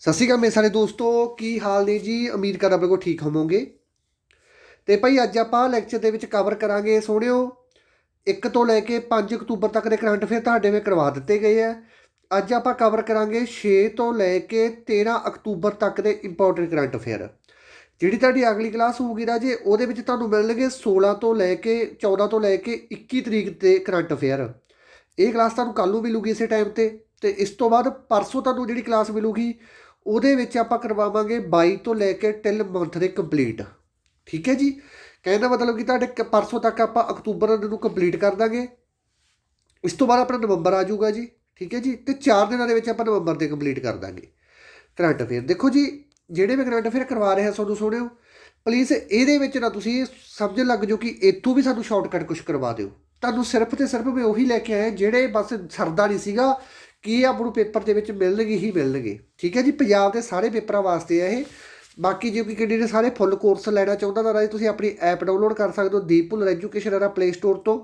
ਸਤਿ ਸ਼੍ਰੀ ਅਕਾਲ ਮੇਰੇ ਸਾਰੇ ਦੋਸਤੋ, ਕੀ ਹਾਲ ਨੇ ਜੀ? ਉਮੀਦ ਕਰਦਾ ਬਿਲਕੁਲ ਠੀਕ ਹੋਵੋਗੇ। ਤੇ ਭਾਈ, ਅੱਜ ਆਪਾਂ ਲੈਕਚਰ ਦੇ ਵਿੱਚ ਕਵਰ ਕਰਾਂਗੇ ਸੋਹਣਿਓ 1 ਤੋਂ ਲੈ ਕੇ 5 ਅਕਤੂਬਰ ਤੱਕ ਦੇ ਕਰੰਟ ਅਫੇਅਰ ਤੁਹਾਡੇ ਵਿੱਚ ਕਰਵਾ ਦਿੱਤੇ ਗਏ ਆ। ਅੱਜ ਆਪਾਂ ਕਵਰ ਕਰਾਂਗੇ 6 ਤੋਂ ਲੈ ਕੇ 13 ਅਕਤੂਬਰ ਤੱਕ ਦੇ ਇੰਪੋਰਟੈਂਟ ਕਰੰਟ ਅਫੇਅਰ ਜਿਹੜੀ ਤੁਹਾਡੀ ਅਗਲੀ ਕਲਾਸ ਹੋਊਗੀ ਰਾਜੇ ਉਹਦੇ ਵਿੱਚ ਤੁਹਾਨੂੰ ਮਿਲਣਗੇ 16 ਤੋਂ ਲੈ ਕੇ 14 ਤੋਂ ਲੈ ਕੇ 21 ਤਰੀਕ ਦੇ ਕਰੰਟ ਅਫੇਅਰ ਇਹ ਕਲਾਸ ਤੁਹਾਨੂੰ ਕੱਲ੍ਹ ਨੂੰ ਮਿਲੂਗੀ ਇਸੇ ਟਾਈਮ ਤੇ। ਤੇ ਇਸ ਤੋਂ ਬਾਅਦ ਪਰਸੋਂ ਤੁਹਾਨੂੰ ਜਿਹੜੀ ਕਲਾਸ ਮਿਲੂਗੀ ਉਹਦੇ ਵਿੱਚ ਆਪਾਂ ਕਰਵਾਵਾਂਗੇ 22 ਤੋਂ ਲੈ ਕੇ ਟਿਲ ਮੰਥ ਦੇ ਕੰਪਲੀਟ ਠੀਕ ਹੈ ਜੀ? ਕਹਿਣ ਦਾ ਮਤਲਬ ਕਿ ਤੁਹਾਡੇ ਕ- ਪਰਸੋਂ ਤੱਕ ਆਪਾਂ ਅਕਤੂਬਰ ਨੂੰ ਕੰਪਲੀਟ ਕਰ ਦਾਂਗੇ। ਇਸ ਤੋਂ ਬਾਅਦ ਆਪਣਾ ਨਵੰਬਰ ਆ ਜਾਊਗਾ ਜੀ। ਠੀਕ ਹੈ ਜੀ? ਤੇ 4 ਦਿਨਾਂ ਦੇ ਵਿੱਚ ਆਪਾਂ ਨਵੰਬਰ ਦੇ ਕੰਪਲੀਟ ਕਰ ਦਾਂਗੇ। Current affair. ਦੇਖੋ ਜੀ, ਜਿਹੜੇ ਮੈਂ ਕਰੰਟ ਅਫੇਅਰ ਕਰਵਾ ਰਿਹਾ ਤੁਹਾਨੂੰ ਸੁਣਿਓ। ਪਲੀਜ਼ ਇਹਦੇ ਵਿੱਚ ਨਾ ਤੁਸੀਂ ਸਮਝਣ ਲੱਗ ਜਾਓ ਕਿ ਇੱਥੋਂ ਵੀ ਸਾਨੂੰ ਸ਼ਾਰਟਕਟ ਕੁਝ ਕਰਵਾ ਦਿਓ। ਤੁਹਾਨੂੰ ਸਿਰਫ ਤੇ ਸਿਰਫ ਮੈਂ ਉਹੀ ਲੈ ਕੇ ਆਇਆ, ਜਿਹੜੇ ਬਸ ਸਰਦਾ ਨਹੀਂ ਸੀਗਾ ਕੀ ਆਪ ਨੂੰ ਪੇਪਰ ਦੇ ਵਿੱਚ ਮਿਲਣਗੇ ਹੀ ਮਿਲਣਗੇ। ਠੀਕ ਹੈ ਜੀ, ਪੰਜਾਬ ਦੇ ਸਾਰੇ ਪੇਪਰਾਂ ਵਾਸਤੇ ਆ ਇਹ। ਬਾਕੀ ਜੇ ਕੋਈ ਕੈਂਡੀਡੇਟ ਸਾਰੇ ਫੁੱਲ ਕੋਰਸ ਲੈਣਾ ਚਾਹੁੰਦਾ ਤਾਂ ਰਾਜੀ ਤੁਸੀਂ ਆਪਣੀ ਐਪ ਡਾਊਨਲੋਡ ਕਰ ਸਕਦੇ ਹੋ ਦੀਪ ਭੁੱਲਰ ਐਜੂਕੇਸ਼ਨ ਵਾਲਾ ਪਲੇ ਸਟੋਰ ਤੋਂ।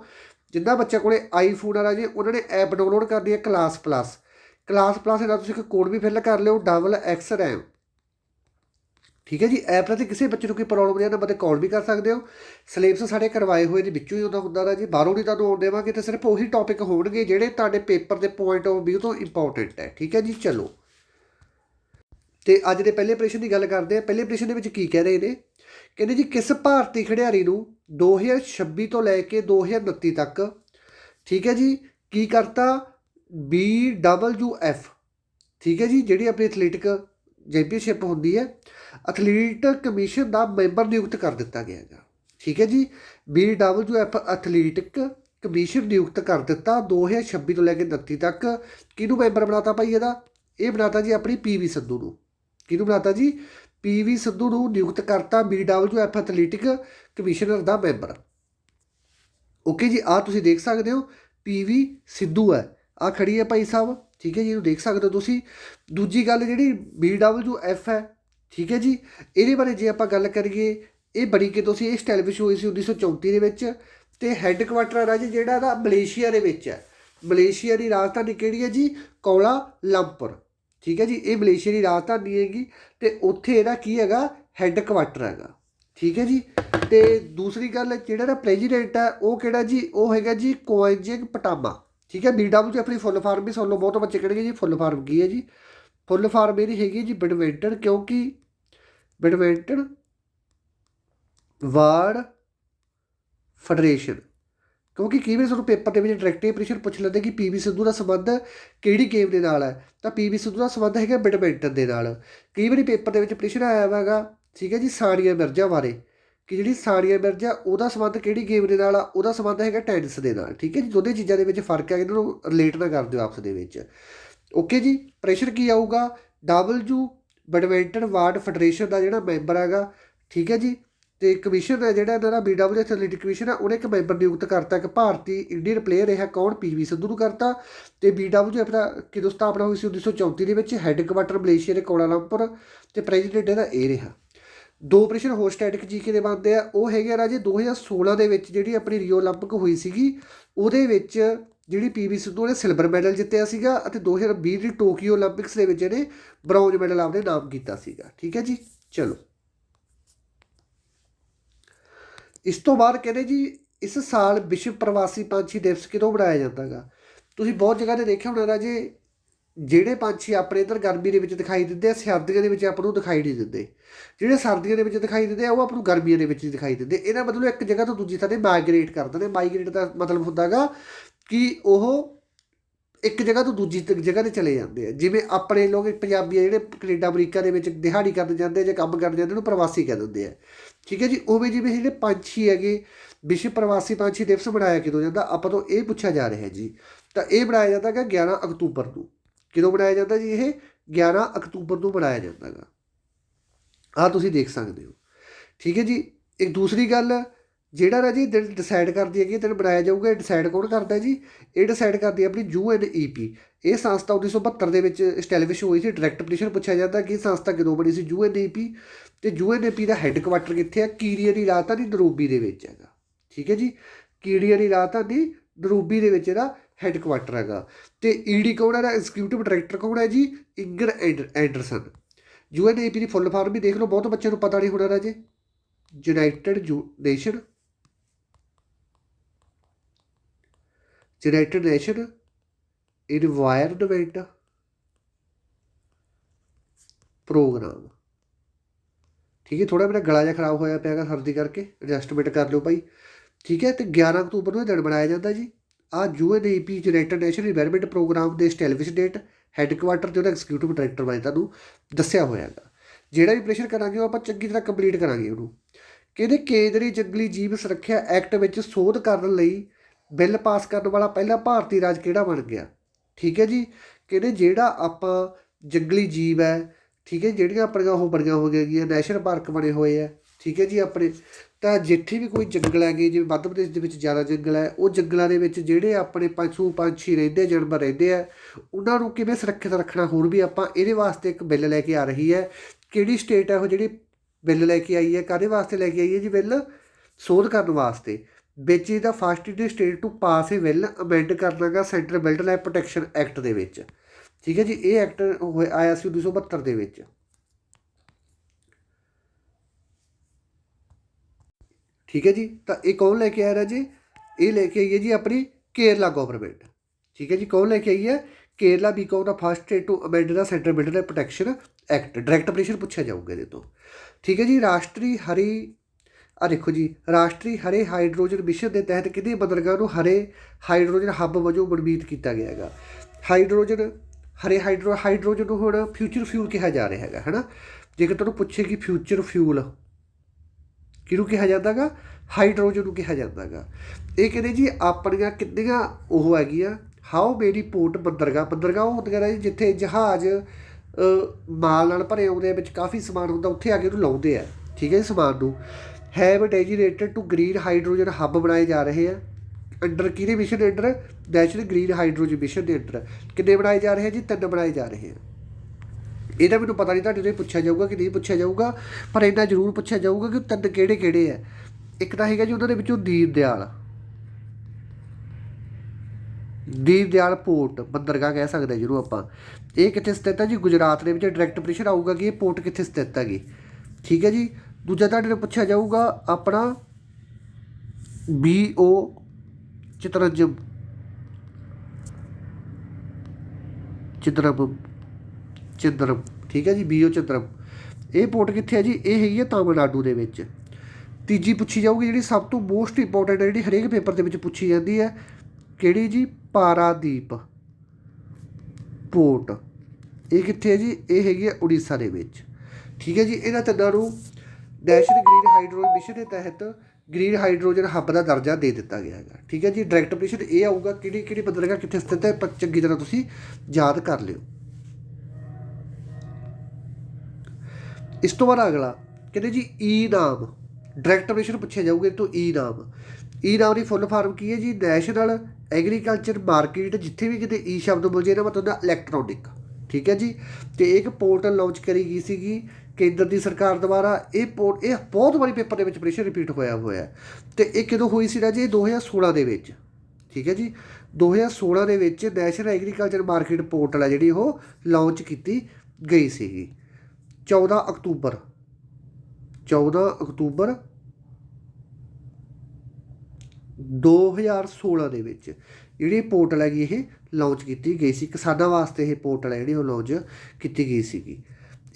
ਜਿੰਨਾ ਬੱਚਾ ਕੋਲੇ ਆਈਫੋਨ ਆ ਰਾਜੀ, ਉਹਨਾਂ ਨੇ ਐਪ ਡਾਊਨਲੋਡ ਕਰਨੀ ਹੈ ਕਲਾਸ ਪਲੱਸ ਕਲਾਸ ਪਲੱਸ ਇਹਦਾ ਤੁਸੀਂ ਇੱਕ ਕੋਡ ਵੀ ਫਿਲ ਕਰ ਲਿਓ ਡਬਲ ਐਕਸ ਰੈਮ ਠੀਕ ਹੈ ਜੀ ਐਪ ਨਾਲ ਤੇ ਕਿਸੇ ਬੱਚੇ ਨੂੰ ਕੋਈ ਪ੍ਰੋਬਲਮ ਨਹੀਂ ਆਉਂਦਾ ਬੰਦੇ ਕਾਲ ਵੀ ਕਰ ਸਕਦੇ ਹੋ। ਸਿਲੇਬਸ ਸਾਡੇ ਕਰਵਾਏ ਹੋਏ ਦੇ ਵਿੱਚੋਂ ਹੀ ਉਹਦਾ ਹੁੰਦਾ ਦਾ ਜੀ। ਬਾਹਰੋਂ ਨਹੀਂ ਤੁਹਾਨੂੰ ਆਉਣ ਦੇਵਾਂਗੇ, ਤੇ ਸਿਰਫ ਉਹੀ ਟੌਪਿਕ ਹੋਣਗੇ ਜਿਹੜੇ ਤੁਹਾਡੇ ਪੇਪਰ ਦੇ ਪੁਆਇੰਟ ਆਫ View ਤੋਂ ਇੰਪੋਰਟੈਂਟ ਹੈ। ਠੀਕ ਹੈ ਜੀ, ਚਲੋ। ਤੇ ਅੱਜ ਦੇ ਪਹਿਲੇ ਪ੍ਰਸ਼ਨ ਦੀ ਗੱਲ ਕਰਦੇ ਆ ਪਹਿਲੇ ਪ੍ਰਸ਼ਨ ਦੇ ਵਿੱਚ ਕੀ ਕਹਿ ਰਹੇ ਨੇ? ਕਹਿੰਦੇ ਜੀ, ਕਿਸ ਭਾਰਤੀ ਖਿਡਾਰੀ ਨੂੰ 2026 ਤੋਂ ਲੈ ਕੇ 2029 ਤੱਕ, ਠੀਕ ਹੈ ਜੀ, ਕੀ ਕਰਤਾ? BWF ਠੀਕ ਹੈ ਜੀ, ਜਿਹੜੀ ਆਪਣੀ ਐਥਲੈਟਿਕ ਚੈਂਪੀਅਨਸ਼ਿਪ ਹੁੰਦੀ ਹੈ ਐਥਲੀਟ ਕਮਿਸ਼ਨ ਦਾ ਮੈਂਬਰ ਨਿਯੁਕਤ ਕਰ ਦਿੱਤਾ ਗਿਆ ਹੈਗਾ। ਠੀਕ ਹੈ ਜੀ? BWF ਐਥਲੈਟਿਕ ਕਮਿਸ਼ਨ ਨਿਯੁਕਤ ਕਰ ਦਿੱਤਾ 2026 ਤੋਂ ਲੈ ਕੇ 29 ਤੱਕ। ਕਿਹਨੂੰ ਮੈਂਬਰ ਬਣਾਤਾ ਭਾਈ ਇਹਦਾ? ਇਹ ਬਣਾਤਾ ਜੀ ਆਪਣੀ ਪੀਵੀ ਸੰਧੂ ਨੂੰ। ਕਿਹਨੂੰ ਬਣਾਤਾ ਜੀ? ਪੀਵੀ ਸੰਧੂ ਨੂੰ ਨਿਯੁਕਤ ਕਰਤਾ BWF ਐਥਲੈਟਿਕ ਕਮਿਸ਼ਨਰ ਦਾ ਮੈਂਬਰ। ਓਕੇ ਜੀ ਆ ਤੁਸੀਂ ਦੇਖ ਸਕਦੇ ਹੋ ਪੀਵੀ ਸਿੱਧੂ ਹੈ। ਆ ਖੜੀ ਹੈ ਭਾਈ ਸਾਹਿਬ। ਠੀਕ ਹੈ ਜੀ, ਇਹਨੂੰ ਦੇਖ ਸਕਦੇ ਹੋ ਤੁਸੀਂ। ਦੂਜੀ ਗੱਲ ਜਿਹੜੀ BWF ਹੈ ਠੀਕ ਹੈ ਜੀ? ਇਹਦੇ ਬਾਰੇ ਜੇ ਆਪਾਂ ਗੱਲ ਕਰੀਏ, ਇਹ ਬੜੀ ਕਿ ਤੁਸੀਂ ਇਹ ਸਟੈਬਲਿਸ਼ ਹੋਈ ਸੀ 1934 ਦੇ ਵਿੱਚ ਤੇ ਹੈੱਡਕੁਆਟਰ ਹੈ ਜੀ ਜਿਹੜਾ ਦਾ ਮਲੇਸ਼ੀਆ ਦੇ ਵਿੱਚ ਹੈ। ਮਲੇਸ਼ੀਆ ਦੀ ਰਾਜਧਾਨੀ ਕਿਹੜੀ ਹੈ ਜੀ? ਕੌਲਾ ਲੰਪੁਰ। ਠੀਕ ਹੈ ਜੀ? ਇਹ ਮਲੇਸ਼ੀਆ ਦੀ ਰਾਜਧਾਨੀ ਹੈਗੀ ਤੇ ਉੱਥੇ ਇਹਦਾ ਕੀ ਹੈਗਾ? ਹੈੱਡਕੁਆਟਰ ਹੈਗਾ। ਠੀਕ ਹੈ ਜੀ? ਤੇ ਦੂਸਰੀ ਗੱਲ, ਜਿਹੜਾ ਦਾ ਪ੍ਰੈਜ਼ੀਡੈਂਟ ਹੈ, ਉਹ ਕਿਹੜਾ ਜੀ? ਉਹ ਹੈਗਾ ਜੀ ਕੋਇਜਿੰਗ ਪਟਾਮਾ। ਠੀਕ ਹੈ? ਬੀਡਬਲਯੂ ਆਪਣੀ ਫੁੱਲ ਫਾਰਮ ਵੀ ਸੁਣ ਲਓ ਬਹੁਤ ਬੱਚੇ ਕਹਿਣਗੇ ਜੀ, ਫੁੱਲ ਫਾਰਮ ਕੀ ਹੈ ਜੀ? ਫੁੱਲ ਫਾਰਮ ਇਹਦੀ ਹੈਗੀ ਜੀ ਬੈਡਮਿੰਟਨ ਕਿਉਂਕਿ ਬੈਡਮਿੰਟਨ ਵਾਰਡ ਫੈਡਰੇਸ਼ਨ। ਕਿਉਂਕਿ ਕਈ ਵਾਰ ਤੁਹਾਨੂੰ ਪੇਪਰ ਦੇ ਵਿੱਚ ਡਾਇਰੈਕਟ ਪ੍ਰੈਸ਼ਨ ਪੁੱਛ ਲੈਂਦੇ ਕਿ ਪੀਵੀ ਸਿੱਧੂ ਦਾ ਸੰਬੰਧ ਕਿਹੜੀ ਗੇਮ ਦੇ ਨਾਲ ਹੈ, ਤਾਂ ਪੀਵੀ ਸਿੱਧੂ ਦਾ ਸੰਬੰਧ ਹੈਗਾ ਬੈਡਮਿੰਟਨ ਦੇ ਨਾਲ। ਕਈ ਵਾਰੀ ਪੇਪਰ ਦੇ ਵਿੱਚ ਪ੍ਰੈਸ਼ਨ ਆਇਆ ਹੈਗਾ ਠੀਕ ਹੈ ਜੀ ਸਾਨੀਆ ਮਿਰਜ਼ਾ ਬਾਰੇ, ਕਿ ਜਿਹੜੀ ਸਾਨੀਆ ਮਿਰਜ਼ਾ, ਉਹਦਾ ਸੰਬੰਧ ਕਿਹੜੀ ਗੇਮ ਦੇ ਨਾਲ ਆ, ਉਹਦਾ ਸੰਬੰਧ ਹੈਗਾ ਟੈਨਿਸ ਦੇ ਨਾਲ, ਠੀਕ ਹੈ ਜੀ, ਦੋਨੇ ਚੀਜ਼ਾਂ ਦੇ ਵਿੱਚ ਫ਼ਰਕ ਹੈ, ਇਹਨਾਂ ਨੂੰ ਰਿਲੇਟ ਨਾ ਕਰ ਦਿਓ ਆਪਸ ਦੇ ਵਿੱਚ। ਓਕੇ ਜੀ ਪ੍ਰੈਸ਼ਰ ਕੀ ਆਊਗਾ? ਡਬਲਯੂ ਬੈਡਮਿੰਟਨ ਵਾਰਡ ਫੈਡਰੇਸ਼ਨ ਦਾ ਜਿਹੜਾ ਮੈਂਬਰ ਹੈਗਾ ਠੀਕ ਹੈ ਜੀ ਤੇ ਕਮਿਸ਼ਨ ਹੈ ਜਿਹੜਾ ਇਹਨਾਂ ਦਾ ਬੀਡਬਲਯੂ ਐਥਲੈਟਿਕ ਕਮਿਸ਼ਨ ਹੈ ਉਹਨੇ ਇੱਕ ਮੈਂਬਰ ਨਿਯੁਕਤ ਕਰਤਾ ਇੱਕ ਭਾਰਤੀ ਇੰਡੀਅਨ ਪਲੇਅਰ ਰਿਹਾ ਕੌਣ ਪੀਵੀ ਸਿੱਧੂ ਨੂੰ ਕਰਤਾ ਤੇ ਬੀਡਬਲਯੂ ਆਪਣਾ ਕਿਦੋਂ ਸਥਾਪਨਾ ਹੋਈ ਸੀ 1934 ਦੇ ਵਿੱਚ ਹੈੱਡਕੁਆਟਰ ਮਲੇਸ਼ੀਆ ਦੇ ਕੋਲਾਲੰਪੁਰ ਤੇ ਪ੍ਰੈਜ਼ੀਡੈਂਟ ਇਹਦਾ ਇਹ ਰਿਹਾ ਦੋ ਪ੍ਰਸ਼ਨ ਹੋਰ ਸਟੈਟਿਕ ਜੀਕੇ ਦੇ ਬਣਦੇ ਆ ਉਹ ਹੈਗੇ ਆ ਰਾਜੇ 2016 ਦੇ ਵਿੱਚ ਜਿਹੜੀ ਆਪਣੀ ਰੀਓ 올림픽 ਹੋਈ ਸੀਗੀ ਉਹਦੇ ਵਿੱਚ ਜਿਹੜੀ ਪੀਵੀ ਸਿੱਧੂ ਨੇ ਸਿਲਵਰ ਮੈਡਲ ਜਿੱਤਿਆ ਸੀਗਾ ਅਤੇ 2020 ਦੀ ਟੋਕੀਓ 올림픽ਸ ਦੇ ਵਿੱਚ ਇਹਨੇ ਬ੍ਰੌਂਜ ਮੈਡਲ ਆਪਣੇ ਨਾਮ ਕੀਤਾ ਸੀਗਾ। ਠੀਕ ਹੈ ਜੀ? ਚਲੋ। ਇਸ ਤੋਂ ਬਾਅਦ ਕਹਿੰਦੇ ਜੀ, ਇਸ ਸਾਲ ਵਿਸ਼ਵ ਪ੍ਰਵਾਸੀ ਪੰਛੀ ਦਿਵਸ ਕਿਦੋਂ ਮਨਾਇਆ ਜਾਂਦਾਗਾ? ਤੁਸੀਂ ਬਹੁਤ ਜਗ੍ਹਾ ਤੇ ਦੇਖਿਆ ਹੋਣਾ ਰਾਜੇ ਜਿਹੜੇ ਪੰਛੀ ਆਪਣੇ ਇਧਰ ਗਰਮੀ ਦੇ ਵਿੱਚ ਦਿਖਾਈ ਦਿੰਦੇ ਆ, ਸਰਦੀਆਂ ਦੇ ਵਿੱਚ ਆਪ ਨੂੰ ਦਿਖਾਈ ਨਹੀਂ ਦਿੰਦੇ। ਜਿਹੜੇ ਸਰਦੀਆਂ ਦੇ ਵਿੱਚ ਦਿਖਾਈ ਦਿੰਦੇ ਆ, ਉਹ ਆਪ ਨੂੰ ਗਰਮੀਆਂ ਦੇ ਵਿੱਚ ਦਿਖਾਈ ਦਿੰਦੇ। ਇਹਦਾ ਮਤਲਬ ਇੱਕ ਜਗ੍ਹਾ ਤੋਂ ਦੂਜੀ ਥਾਂ ਤੇ ਮਾਈਗਰੇਟ ਕਰਦੇ ਨੇ ਮਾਈਗਰੇਟ ਦਾ ਮਤਲਬ ਹੁੰਦਾਗਾ ਕਿ ਉਹ ਇੱਕ ਜਗ੍ਹਾ ਤੋਂ ਦੂਜੀ ਤ- ਜਗ੍ਹਾ ਤੇ ਚਲੇ ਜਾਂਦੇ ਆ। ਜਿਵੇਂ ਆਪਣੇ ਲੋਕ ਪੰਜਾਬੀ ਆ ਜਿਹੜੇ ਕੈਨੇਡਾ, ਅਮਰੀਕਾ ਦੇ ਵਿੱਚ ਦਿਹਾੜੀ ਕਰਨ ਜਾਂਦੇ ਆ ਜਾਂ ਕੰਮ ਕਰਨ ਜਾਂਦੇ ਉਹਨੂੰ ਪ੍ਰਵਾਸੀ ਕਹਿ ਦਿੰਦੇ ਆ। ਠੀਕ ਹੈ ਜੀ? ਉਵੇਂ ਜਿਵੇਂ ਜਿਹੜੇ ਪੰਛੀ ਹੈਗੇ, ਵਿਸ਼ਵ ਪ੍ਰਵਾਸੀ ਪੰਛੀ ਦਿਵਸ ਮਨਾਇਆ ਕਿਦੋਂ ਜਾਂਦਾ? ਆਪਾਂ ਤੋਂ ਇਹ ਪੁੱਛਿਆ ਜਾ ਰਿਹਾ ਜੀ। ਤਾਂ ਇਹ ਬਣਾਇਆ ਜਾਂਦਾ ਹੈਗਾ 11 ਅਕਤੂਬਰ ਨੂੰ। ਕਿਦੋਂ ਬਣਾਇਆ ਜਾਂਦਾ ਜੀ ਇਹ? 11 ਅਕਤੂਬਰ ਨੂੰ ਬਣਾਇਆ ਜਾਂਦਾ ਹੈਗਾ ਆਹ ਤੁਸੀਂ ਦੇਖ ਸਕਦੇ ਹੋ। ਠੀਕ ਹੈ ਜੀ? ਇੱਕ ਦੂਸਰੀ ਗੱਲ ਜਿਹੜਾ ਨਾ ਜੀ ਦਿਨ ਡਿਸਾਈਡ ਕਰਦੀ ਹੈ ਕਿ ਦਿਨ ਬਣਾਇਆ ਜਾਊਗਾ, ਇਹ ਡਿਸਾਈਡ ਕੌਣ ਕਰਦਾ ਜੀ? ਇਹ ਡਿਸਾਈਡ ਕਰਦੀ ਹੈ ਆਪਣੀ ਯੂ ਐੱਨ ਈ ਪੀ। ਇਹ ਸੰਸਥਾ 1972 ਦੇ ਵਿੱਚ ਐਸਟੈਬਲਿਸ਼ ਹੋਈ ਸੀ। ਡਾਇਰੈਕਟ ਪਟੀਸ਼ਨ ਪੁੱਛਿਆ ਜਾਂਦਾ ਕਿ ਸੰਸਥਾ ਕਿਦੋਂ ਬਣੀ ਸੀ? ਯੂ ਐਨ ਈ ਯੂਐਨਈਪੀ ਤੇ ਪੀ ਦਾ ਹੈੱਡਕੁਆਟਰ ਕਿੱਥੇ ਹੈ? ਕੀਰੀਆ ਦੀ ਰਾਜਧਾਨੀ ਨਰੂਬੀ ਦੇ ਵਿੱਚ ਹੈਗਾ। ਠੀਕ ਹੈ ਜੀ? ਕੀਰੀਆ ਦੀ ਰਾਜਧਾਨੀ ਨਰੂਬੀ ਦੇ ਵਿੱਚ ਇਹਦਾ ਹੈੱਡਕੁਆਟਰ ਹੈਗਾ। ਤੇ ਈਡੀ ਕੌਣ ਹੈ? ਐਗਜ਼ੀਕਿਊਟਿਵ ਡਾਇਰੈਕਟਰ ਕੌਣ ਹੈ ਜੀ? ਇੰਗਰ ਐਂਡ- ਐਂਡਰਸਨ ਪੀ ਦੀ ਫੁੱਲ ਫਾਰਮ ਵੀ ਦੇਖ ਲਓ। ਬਹੁਤ ਬੱਚਿਆਂ ਨੂੰ ਪਤਾ ਨਹੀਂ ਹੋਣਾ ਰਾਜੇ। United Nation United Nation environment programme. ਠੀਕ ਹੈ ਥੋੜਾ ਮੇਰਾ ਗਲਾ ਜਿਹਾ ਖਰਾਬ ਹੋਇਆ ਪਿਆ ਹੈਗਾ, ਸਰਦੀ ਕਰਕੇ ਐਡਜਸਟਮੈਂਟ ਕਰ ਲਿਓ ਭਾਈ। ਠੀਕ ਹੈ, ਤੇ 11 ਅਕਤੂਬਰ ਨੂੰ ਇਹ ਦਿਨ ਮਨਾਇਆ ਜਾਂਦਾ ਜੀ। ਆ UNEP United National Environment Programme ਦੇ ਸਟੈਲਿਸ਼ ਡੇਟ ਹੈੱਡਕੁਆਟਰ ਤੇ ਉਹਦਾ ਐਗਜ਼ੀਕਿਊਟਿਵ ਡਾਇਰੈਕਟਰ ਬਾਰੇ ਤੁਹਾਨੂੰ ਦੱਸਿਆ ਹੋਇਆ ਹੈਗਾ। ਜਿਹੜਾ ਵੀ ਪ੍ਰੈਸ਼ਰ ਕਰਾਂਗੇ, ਉਹ ਆਪਾਂ ਚੰਗੀ ਤਰ੍ਹਾਂ ਕੰਪਲੀਟ ਕਰਾਂਗੇ ਉਹਨੂੰ। ਕਹਿੰਦੇ ਕੇਂਦਰੀ ਜੰਗਲੀ ਜੀਵ ਸੁਰੱਖਿਆ ਐਕਟ ਵਿੱਚ ਸੋਧ ਕਰਨ ਲਈ ਬਿੱਲ ਪਾਸ ਕਰਨ ਵਾਲਾ ਪਹਿਲਾ ਭਾਰਤੀ ਰਾਜ ਕਿਹੜਾ ਬਣ ਗਿਆ? ਠੀਕ ਹੈ ਜੀ? ਕਹਿੰਦੇ ਜਿਹੜਾ ਆਪਾਂ ਜੰਗਲੀ ਜੀਵ ਹੈ, ਠੀਕ ਹੈ, ਜਿਹੜੀਆਂ ਆਪਣੀਆਂ ਉਹ ਬਣੀਆਂ ਹੋ ਗਈਆਂ ਨੈਸ਼ਨਲ ਪਾਰਕ ਬਣੇ ਹੋਏ ਆ, ਠੀਕ ਹੈ ਜੀ ਆਪਣੇ। ਤਾਂ ਜਿੱਥੇ ਵੀ ਕੋਈ ਜੰਗਲ ਹੈਗੇ, ਜਿਵੇਂ ਮੱਧ ਪ੍ਰਦੇਸ਼ ਦੇ ਵਿੱਚ ਜ਼ਿਆਦਾ ਜੰਗਲ ਹੈ, ਉਹ ਜੰਗਲਾਂ ਦੇ ਵਿੱਚ ਜਿਹੜੇ ਆਪਣੇ ਪਸ਼ੂ ਪੰਛੀ ਰਹਿੰਦੇ, ਜਾਨਵਰ ਰਹਿੰਦੇ ਆ, ਉਹਨਾਂ ਨੂੰ ਕਿਵੇਂ ਸੁਰੱਖਿਅਤ ਰੱਖਣਾ, ਹੁਣ ਵੀ ਆਪਾਂ ਇਹਦੇ ਵਾਸਤੇ ਇੱਕ ਬਿੱਲ ਲੈ ਕੇ ਆ ਰਹੀ ਹੈ। ਕਿਹੜੀ ਸਟੇਟ ਹੈ ਉਹ ਜਿਹੜੀ ਬਿੱਲ ਲੈ ਕੇ ਆਈ ਹੈ ਕਾਦੇ ਵਾਸਤੇ ਲੈ ਕੇ ਆਈ ਹੈ ਜੀ ਬਿੱਲ? ਸੋਧ ਕਰਨ ਵਾਸਤੇ। ਵਿੱਚ ਇਹਦਾ first Indian state to pass a bill amend ਕਰਨਾਗਾ central wildlife protection act ਦੇ ਵਿੱਚ। ਠੀਕ ਹੈ ਜੀ, ਇਹ ਐਕਟ ਆਇਆ ਸੀ 1972 ਦੇ ਵਿੱਚ। ਠੀਕ ਹੈ ਜੀ, ਤਾਂ ਇਹ ਕੌਣ ਲੈ ਕੇ ਆਇਆ ਜੀ? ਇਹ ਲੈ ਕੇ ਆਈ ਹੈ ਜੀ ਆਪਣੀ ਕੇਰਲਾ ਗਵਰਨਮੈਂਟ ਠੀਕ ਹੈ ਜੀ, ਕੌਣ ਲੈ ਕੇ ਆਈ ਹੈ? Kerala became the first state to amend the centre wildlife protection act direct operation ਪੁੱਛਿਆ ਜਾਊਗਾ ਇਹਦੇ ਤੋਂ। ਠੀਕ ਹੈ ਜੀ, ਰਾਸ਼ਟਰੀ ਹਰੀ ਆ ਦੇਖੋ ਜੀ, ਰਾਸ਼ਟਰੀ ਹਰੇ ਹਾਈਡਰੋਜਨ ਮਿਸ਼ਨ ਦੇ ਤਹਿਤ ਕਿਹਦੇ ਬੰਦਰਗਾਹ ਨੂੰ ਹਰੇ ਹਾਈਡਰੋਜਨ ਹੱਬ ਵਜੋਂ ਮਨਮੀਤ ਕੀਤਾ ਗਿਆ ਹੈਗਾ। ਹਾਈਡਰੋਜਨ, ਹਰੇ ਹਾਈਡਰੋ, ਹਾਈਡਰੋਜਨ ਨੂੰ ਹੁਣ ਫਿਊਚਰ ਫਿਊਲ ਕਿਹਾ ਜਾ ਰਿਹਾ ਹੈਗਾ, ਹਨਾ? ਜੇਕਰ ਤੁਹਾਨੂੰ ਪੁੱਛੇ ਕਿ ਫਿਊਚਰ ਫਿਊਲ ਕਿਹਨੂੰ ਕਿਹਾ ਜਾਂਦਾਗਾ? ਹਾਈਡਰੋਜਨ ਨੂੰ ਕਿਹਾ ਜਾਂਦਾਗਾ। ਇਹ ਕਹਿੰਦੇ ਜੀ, ਆਪਣੀਆਂ ਕਿੰਨੀਆਂ ਉਹ ਹੈਗੀਆਂ ਹਾਊ ਮੇਰੀ ਪੋਰਟ ਬੰਦਰਗਾਹ ਬੰਦਰਗਾਹ ਉਹ ਹੁੰਦੀਆਂ ਨੇ ਜਿੱਥੇ ਜਹਾਜ਼ ਮਾਲ ਨਾਲ ਭਰੇ ਆਉਂਦੇ ਆ, ਵਿੱਚ ਕਾਫੀ ਸਮਾਨ ਹੁੰਦਾ, ਉੱਥੇ ਆ ਕੇ ਉਹਨੂੰ ਲਾਉਂਦੇ ਆ, ਠੀਕ ਹੈ ਜੀ, ਸਮਾਨ ਨੂੰ। Have designated to green hydrogen hub ਬਣਾਏ ਜਾ ਰਹੇ ਆ। ਅੰਡਰ ਕਿਹਦੇ ਮਿਸ਼ਨ ਦੇ under national green hydrogen mission ਦੇ ਅੰਡਰ ਕਿੰਨੇ ਬਣਾਏ ਜਾ ਰਹੇ ਆ ਜੀ? ਤਿੰਨ ਬਣਾਏ ਜਾ ਰਹੇ ਆ। ਇਹਦਾ ਮੈਨੂੰ ਪਤਾ ਨਹੀਂ, ਤੁਹਾਡੇ ਤੋਂ ਪੁੱਛਿਆ ਜਾਊਗਾ ਕਿ ਨਹੀਂ ਪੁੱਛਿਆ ਜਾਊਗਾ, ਪਰ ਇੰਨਾ ਜ਼ਰੂਰ ਪੁੱਛਿਆ ਜਾਊਗਾ ਕਿ ਤਿੰਨ ਕਿਹੜੇ ਕਿਹੜੇ ਆ। ਇੱਕ ਤਾਂ ਹੈਗਾ ਜੀ ਉਹਨਾਂ ਦੇ ਵਿੱਚੋਂ ਦੀਨ ਦਿਆਲ। ਦੀਨ ਦਿਆਲ ਪੋਰਟ, ਬੰਦਰਗਾਹ ਕਹਿ ਸਕਦੇ ਜਿਹਨੂੰ ਆਪਾਂ। ਇਹ ਕਿੱਥੇ ਸਥਿਤ ਹੈ ਜੀ? ਗੁਜਰਾਤ ਦੇ ਵਿੱਚ ਡਾਇਰੈਕਟ ਪ੍ਰੈਸ਼ਰ ਆਊਗਾ ਕਿ ਇਹ ਪੋਰਟ ਕਿੱਥੇ ਸਥਿਤ ਹੈਗੀ। ਠੀਕ ਹੈ ਜੀ? ਦੂਜਾ ਤੁਹਾਡੇ ਤੋਂ ਪੁੱਛਿਆ ਜਾਊਗਾ ਆਪਣਾ ਬੀ ਓ ਚਿਤਰੰਜਮ। ਚਿਤਰਮ ਚਿੰਦਰਮ, ਠੀਕ ਹੈ ਜੀ ਬੀਓ ਚਿੰਦਰਮ। ਇਹ ਪੋਰਟ ਕਿੱਥੇ ਹੈ ਜੀ? ਇਹ ਹੈਗੀ ਹੈ ਤਾਮਿਲਨਾਡੂ ਦੇ ਵਿੱਚ। ਤੀਜੀ ਪੁੱਛੀ ਜਾਊਗੀ ਜਿਹੜੀ ਸਭ ਤੋਂ ਮੋਸਟ ਇੰਪੋਰਟੈਂਟ ਹੈ, ਜਿਹੜੀ ਹਰੇਕ ਪੇਪਰ ਦੇ ਵਿੱਚ ਪੁੱਛੀ ਜਾਂਦੀ ਹੈ, ਕਿਹੜੀ ਜੀ? ਪਾਰਾਦੀਪ ਪੋਰਟ। ਇਹ ਕਿੱਥੇ ਹੈ ਜੀ? ਇਹ ਹੈਗੀ ਹੈ ਉੜੀਸਾ ਦੇ ਵਿੱਚ। ਠੀਕ ਹੈ ਜੀ, ਇਹਨਾਂ ਤਿੰਨਾਂ ਨੂੰ ਨੈਸ਼ਨਲ ਗ੍ਰੀਨ ਹਾਈਡਰੋਜਨ ਮਿਸ਼ਨ ਦੇ ਤਹਿਤ ਗ੍ਰੀਨ ਹਾਈਡਰੋਜਨ ਹੱਬ ਦਾ ਦਰਜਾ ਦੇ ਦਿੱਤਾ ਗਿਆ ਹੈਗਾ। ਠੀਕ ਹੈ ਜੀ ਡਾਇਰੈਕਟ ਆਪਰੇਸ਼ਨ ਇਹ ਆਊਗਾ ਕਿਹੜੀ ਕਿਹੜੀ ਬੰਦਰਗਾਹ ਕਿੱਥੇ ਸਥਿਤ ਹੈ, ਪਰ ਚੰਗੀ ਤਰ੍ਹਾਂ ਤੁਸੀਂ ਯਾਦ ਕਰ ਲਿਓ। ਇਸ ਤੋਂ ਬਾਅਦ ਅਗਲਾ ਕਹਿੰਦੇ ਜੀ ਈ ਨਾਮ। ਡਾਇਰੈਕਟ ਆਪਰੇਸ਼ਨ ਪੁੱਛਿਆ ਜਾਊਗਾ ਇਹ ਤੋਂ ਈ ਨਾਮ। ਈ ਨਾਮ ਦੀ ਫੁੱਲ ਫਾਰਮ ਕੀ ਹੈ ਜੀ? ਨੈਸ਼ਨਲ ਐਗਰੀਕਲਚਰ ਮਾਰਕੀਟ ਜਿੱਥੇ ਵੀ ਕਿਤੇ ਈ ਸ਼ਬਦ ਬੋਲ ਜੇ ਇਹਦਾ ਮਤਲਬ ਇਲੈਕਟ੍ਰੋਨਿਕ ਠੀਕ ਹੈ ਜੀ, ਤੇ ਇੱਕ ਪੋਰਟਲ ਲਾਂਚ ਕਰੀ ਗਈ ਸੀਗੀ ਕੇਂਦਰ ਦੀ ਸਰਕਾਰ ਦੁਆਰਾ ਇਹ ਪੋਰਟ ਇਹ ਬਹੁਤ ਵਾਰੀ ਪੇਪਰ ਦੇ ਵਿੱਚ ਪ੍ਰੈਸ਼ਰ ਰਿਪੀਟ ਹੋਇਆ ਹੋਇਆ ਹੈ। ਤੇ ਇਹ ਕਦੋਂ ਹੋਈ ਸੀ ਰਾਜੇ? 2016 ਦੇ ਵਿੱਚ। ਠੀਕ ਹੈ ਜੀ? 2016 ਦੇ ਵਿੱਚ ਨੈਸ਼ਨਲ ਐਗਰੀਕਲਚਰ ਮਾਰਕੀਟ ਪੋਰਟਲ ਹੈ ਜਿਹੜੀ ਉਹ ਲਾਂਚ ਕੀਤੀ ਗਈ ਸੀਗੀ। 14 ਅਕਤੂਬਰ। 14 ਅਕਤੂਬਰ 2016 ਦੇ ਵਿੱਚ ਜਿਹੜੀ ਪੋਰਟਲ ਹੈਗੀ ਇਹ ਲਾਂਚ ਕੀਤੀ ਗਈ ਸੀ। ਕਿਸਾਨਾਂ ਵਾਸਤੇ ਇਹ ਪੋਰਟਲ ਹੈ ਜਿਹੜੀ ਉਹ ਲਾਂਚ ਕੀਤੀ ਗਈ ਸੀਗੀ।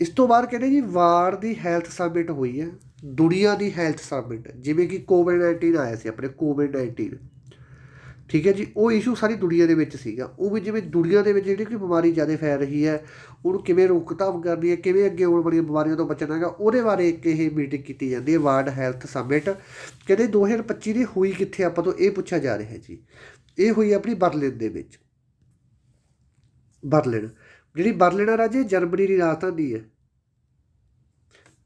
ਇਸ ਤੋਂ ਬਾਅਦ ਕਹਿੰਦੇ ਜੀ ਵਾਰ ਦੀ ਹੈਲਥ ਸਬਮਿਟ ਹੋਈ ਹੈ, ਦੁਨੀਆ ਦੀ ਹੈਲਥ ਸਬਮਿਟ, ਜਿਵੇਂ ਕਿ ਕੋਵਿਡ 19 ਆਇਆ ਸੀ ਆਪਣੇ ਕੋਵਿਡ 19 ਠੀਕ ਹੈ ਜੀ, ਉਹ ਇਸ਼ੂ ਸਾਰੀ ਦੁਨੀਆ ਦੇ ਵਿੱਚ ਸੀਗਾ। ਉਹ ਵੀ ਜਿਵੇਂ ਦੁਨੀਆ ਦੇ ਵਿੱਚ ਜਿਹੜੀ ਕੋਈ ਬਿਮਾਰੀ ਜ਼ਿਆਦਾ ਫੈਲ ਰਹੀ ਹੈ, ਉਹਨੂੰ ਕਿਵੇਂ ਰੋਕਥਾਮ ਕਰਨੀ ਹੈ, ਕਿਵੇਂ ਅੱਗੇ ਆਉਣ ਵਾਲੀਆਂ ਬਿਮਾਰੀਆਂ ਤੋਂ ਬਚਣਾ ਹੈਗਾ, ਉਹਦੇ ਬਾਰੇ ਇੱਕ ਇਹ ਮੀਟਿੰਗ ਕੀਤੀ ਜਾਂਦੀ ਹੈ ਵਰਲਡ ਹੈਲਥ ਸਮਿਟ ਕਹਿੰਦੇ 2025 ਦੀ ਹੋਈ ਕਿੱਥੇ ਆਪਾਂ ਤੋਂ ਇਹ ਪੁੱਛਿਆ ਜਾ ਰਿਹਾ ਜੀ। ਇਹ ਹੋਈ ਆਪਣੀ ਬਰਲਿਨ ਦੇ ਵਿੱਚ। ਬਰਲਿਨ। ਜਿਹੜੀ ਬਰਲਿਨ ਆ ਰਾਜੇ ਜਰਮਨੀ ਦੀ ਰਾਜਧਾਨੀ ਹੈ।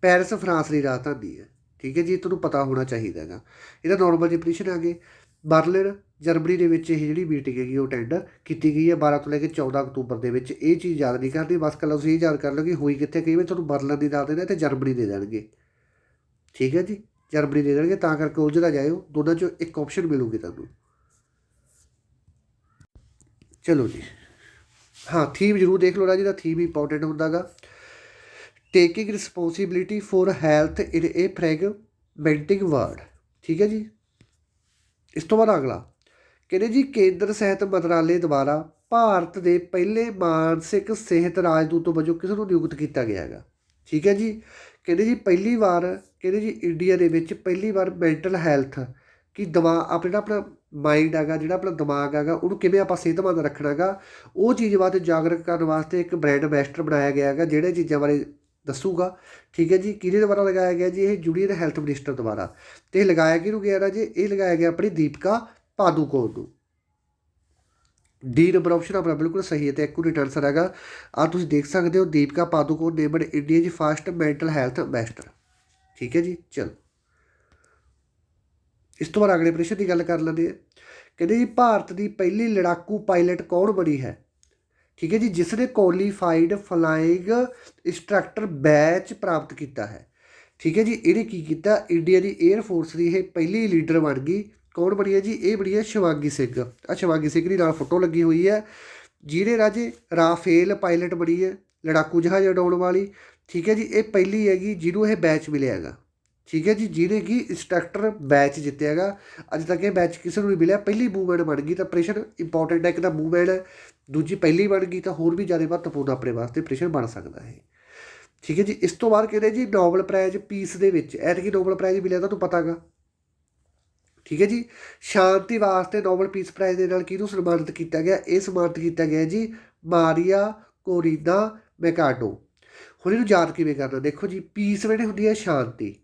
ਪੈਰਿਸ, ਫਰਾਂਸ ਦੀ ਰਾਜਧਾਨੀ ਹੈ। ਠੀਕ ਹੈ ਜੀ ਤੁਹਾਨੂੰ ਪਤਾ ਹੋਣਾ ਚਾਹੀਦਾ ਹੈਗਾ। ਇਹਦਾ ਨਾਰਮਲ ਡਿਫੀਨੇਸ਼ਨ ਆ ਗਈ ਬਰਲਿਨ, ਜਰਮਨੀ ਦੇ ਵਿੱਚ ਇਹ ਜਿਹੜੀ ਮੀਟਿੰਗ ਹੈਗੀ, ਉਹ ਅਟੈਂਡ ਕੀਤੀ ਗਈ ਹੈ 12 ਤੋਂ ਲੈ ਕੇ 14 ਅਕਤੂਬਰ ਦੇ ਵਿੱਚ। ਇਹ ਚੀਜ਼ ਯਾਦ ਨਹੀਂ ਕਰਨੀ, ਬਸ ਕੱਲਾ ਤੁਸੀਂ ਇਹ ਯਾਦ ਕਰ ਲਓ ਕਿ ਹੋਈ ਕਿੱਥੇ, ਕਈ ਵਾਰ ਤੁਹਾਨੂੰ ਬਰਲਿਨ ਦੀ ਦੱਸ ਦੇਣਾ ਤੇ ਜਰਮਨੀ ਦੇ ਦੇਣਗੇ। ਠੀਕ ਹੈ ਜੀ, ਜਰਮਨੀ ਦੇ ਦੇਣਗੇ, ਤਾਂ ਕਰਕੇ ਉਲਝਦਾ ਜਾਇਓ। ਦੋਨਾਂ ਚੋਂ ਇੱਕ ਆਪਸ਼ਨ ਮਿਲੂਗੀ ਤੁਹਾਨੂੰ। ਚਲੋ ਜੀ। ਹਾਂ ਥੀਮ ਜ਼ਰੂਰ ਦੇਖ ਲਓ ਰਾਜੀ ਦਾ ਥੀਮ ਇੰਪੋਰਟੈਂਟ ਹੁੰਦਾਗਾ। Taking responsibility for health in a fragmenting world ਠੀਕ ਹੈ ਜੀ? ਇਸ ਤੋਂ ਬਾਅਦ ਅਗਲਾ, ਕਹਿੰਦੇ ਜੀ, ਕੇਂਦਰ ਸਿਹਤ ਮੰਤਰਾਲੇ ਦੁਆਰਾ ਭਾਰਤ ਦੇ ਪਹਿਲੇ ਮਾਨਸਿਕ ਸਿਹਤ ਰਾਜਦੂਤ ਵਜੋਂ ਕਿਸ ਨੂੰ ਨਿਯੁਕਤ ਕੀਤਾ ਗਿਆ ਹੈਗਾ? ਠੀਕ ਹੈ ਜੀ? ਕਹਿੰਦੇ ਜੀ, ਪਹਿਲੀ ਵਾਰ, ਕਹਿੰਦੇ ਜੀ ਇੰਡੀਆ ਦੇ ਵਿੱਚ ਪਹਿਲੀ ਵਾਰ ਮੈਂਟਲ ਹੈਲਥ ਕਿ ਦਵਾ, ਆਪਣਾ ਜਿਹੜਾ ਆਪਣਾ ਮਾਈਂਡ ਹੈਗਾ, ਜਿਹੜਾ ਆਪਣਾ ਦਿਮਾਗ ਹੈਗਾ, ਉਹਨੂੰ ਕਿਵੇਂ ਆਪਾਂ ਸਿਹਤਮੰਦ ਰੱਖਣਾ ਹੈਗਾ ਉਹ ਚੀਜ਼ ਬਾਰੇ ਜਾਗਰੂਕ ਕਰਨ ਵਾਸਤੇ ਇੱਕ ਬ੍ਰੈਂਡ ਐਂਬੈਸਡਰ ਬਣਾਇਆ ਗਿਆ ਹੈਗਾ ਜਿਹੜੇ ਚੀਜ਼ਾਂ ਬਾਰੇ ਦੱਸੂਗਾ। ਠੀਕ ਹੈ ਜੀ, ਕਿਹਦੇ ਦੁਆਰਾ ਲਗਾਇਆ ਗਿਆ ਜੀ? ਇਹ ਜੂਨੀਅਰ ਹੈਲਥ ਮਿਨਿਸਟਰ ਦੁਆਰਾ। ਤੇ ਇਹ ਲਗਾਇਆ ਕਿਹਨੂੰ ਗਿਆ ਨਾ ਜੀ? ਇਹ ਲਗਾਇਆ ਗਿਆ ਆਪਣੀ ਦੀਪਕਾ ਪਾਦੂਕੋਣ ਨੂੰ। ਡੀ ਨੰਬਰ ਆਪਸ਼ਨ ਆਪਣਾ ਬਿਲਕੁਲ ਸਹੀ ਹੈ ਤੇ ਐਕੂਰੇਟ ਆਨਸਰ ਹੈਗਾ। ਆ ਤੁਸੀਂ ਦੇਖ ਸਕਦੇ ਹੋ, ਦੀਪਕਾ ਪਾਦੂਕੋਣ ਨੇਮਡ ਇੰਡੀਆ ਦੀ ਫਸਟ ਮੈਂਟਲ ਹੈਲਥ ਐਂਬੈਸਡਰ ਠੀਕ ਹੈ ਜੀ, ਚਲੋ। ਇਸ ਤੋਂ ਬਾਅਦ ਅਗਲੇ ਪ੍ਰਸ਼ਨ ਦੀ ਗੱਲ ਕਰ ਲੈਂਦੇ ਹਾਂ। ਕਹਿੰਦੇ ਜੀ, ਭਾਰਤ ਦੀ ਪਹਿਲੀ ਲੜਾਕੂ ਪਾਇਲਟ ਕੌਣ ਬਣੀ ਹੈ? ਠੀਕ ਹੈ ਜੀ ਜਿਸ ਨੇ ਕੁਆਲੀਫਾਈਡ ਫਲਾਈਂਗ ਇੰਸਟ੍ਰਕਟਰ ਬੈਚ ਪ੍ਰਾਪਤ ਕੀਤਾ ਹੈ। ਠੀਕ ਹੈ ਜੀ, ਇਹਨੇ ਕੀ ਕੀਤਾ? ਇੰਡੀਆ ਦੀ 에ਅਰ ਫੋਰਸ ਦੀ ਇਹ ਪਹਿਲੀ ਲੀਡਰ ਬਣ ਗਈ। ਕੌਣ ਬਣੀ ਹੈ ਜੀ? ਇਹ ਬਣੀ ਹੈ ਸ਼ਿਵਾਗੀ ਸਿੰਘ। ਆ ਸ਼ਿਵਾਗੀ ਸਿੰਘ ਦੀ ਨਾਲ ਫੋਟੋ ਲੱਗੀ ਹੋਈ ਹੈ। ਜਿਹਨੇ ਰਾਜੇ ਰਾਫੇਲ ਪਾਇਲਟ ਬਣੀ ਹੈ, ਲੜਾਕੂ ਜਹਾਜ਼ ਉਡਾਉਣ ਵਾਲੀ। ਠੀਕ ਹੈ ਜੀ, ਇਹ ਪਹਿਲੀ ਹੈਗੀ ਜਿਹਨੂੰ ਇਹ ਬੈਚ ਮਿਲਿਆ ਹੈਗਾ। ਠੀਕ ਹੈ ਜੀ, ਜਿਹਨੇ ਕਿ ਇੰਸਟ੍ਰਕਟਰ ਮੈਚ ਜਿੱਤਿਆ ਹੈਗਾ। ਅੱਜ ਤੱਕ ਇਹ ਮੈਚ ਕਿਸੇ ਨੂੰ ਨਹੀਂ ਮਿਲਿਆ। ਪਹਿਲੀ ਮੂਵਮੈਂਟ ਬਣ ਗਈ ਤਾਂ ਆਪਰੇਸ਼ਨ ਇੰਪੋਰਟੈਂਟ ਹੈ, ਇੱਕ ਤਾਂ ਮੂਵਮੈਂਟ ਦੂਜੀ ਪਹਿਲੀ ਬਣ ਗਈ ਤਾਂ ਹੋਰ ਵੀ ਜ਼ਿਆਦਾ ਮਹੱਤਵਪੂਰਨ ਆਪਣੇ ਵਾਸਤੇ ਆਪਰੇਸ਼ਨ ਬਣ ਸਕਦਾ ਹੈ। ਠੀਕ ਹੈ ਜੀ, ਇਸ ਤੋਂ ਬਾਅਦ ਕਹਿੰਦੇ ਜੀ ਨੋਬਲ ਪ੍ਰਾਈਜ਼ ਪੀਸ ਦੇ ਵਿੱਚ, ਐਤਕੀ ਨੋਬਲ ਪ੍ਰਾਈਜ਼ ਮਿਲਿਆ ਤਾਂ ਤੁਹਾਨੂੰ ਪਤਾਗਾ। ਠੀਕ ਹੈ ਜੀ, ਸ਼ਾਂਤੀ ਵਾਸਤੇ ਨੋਬਲ ਪੀਸ ਪ੍ਰਾਈਜ਼ ਦੇ ਨਾਲ ਕਿਹਨੂੰ ਸਨਮਾਨਿਤ ਕੀਤਾ ਗਿਆ? ਇਹ ਸਨਮਾਨਿਤ ਕੀਤਾ ਗਿਆ ਜੀ, ਮਾਰੀਆ ਕੋਰੀਨਾ ਮੈਕਾਡੋ। ਹੁਣ ਇਹਨੂੰ ਯਾਦ ਕਿਵੇਂ ਕਰਨਾ? ਦੇਖੋ ਜੀ ਪੀਸ ਵੇਲੇ ਹੁੰਦੀ ਹੈ ਸ਼ਾਂਤੀ।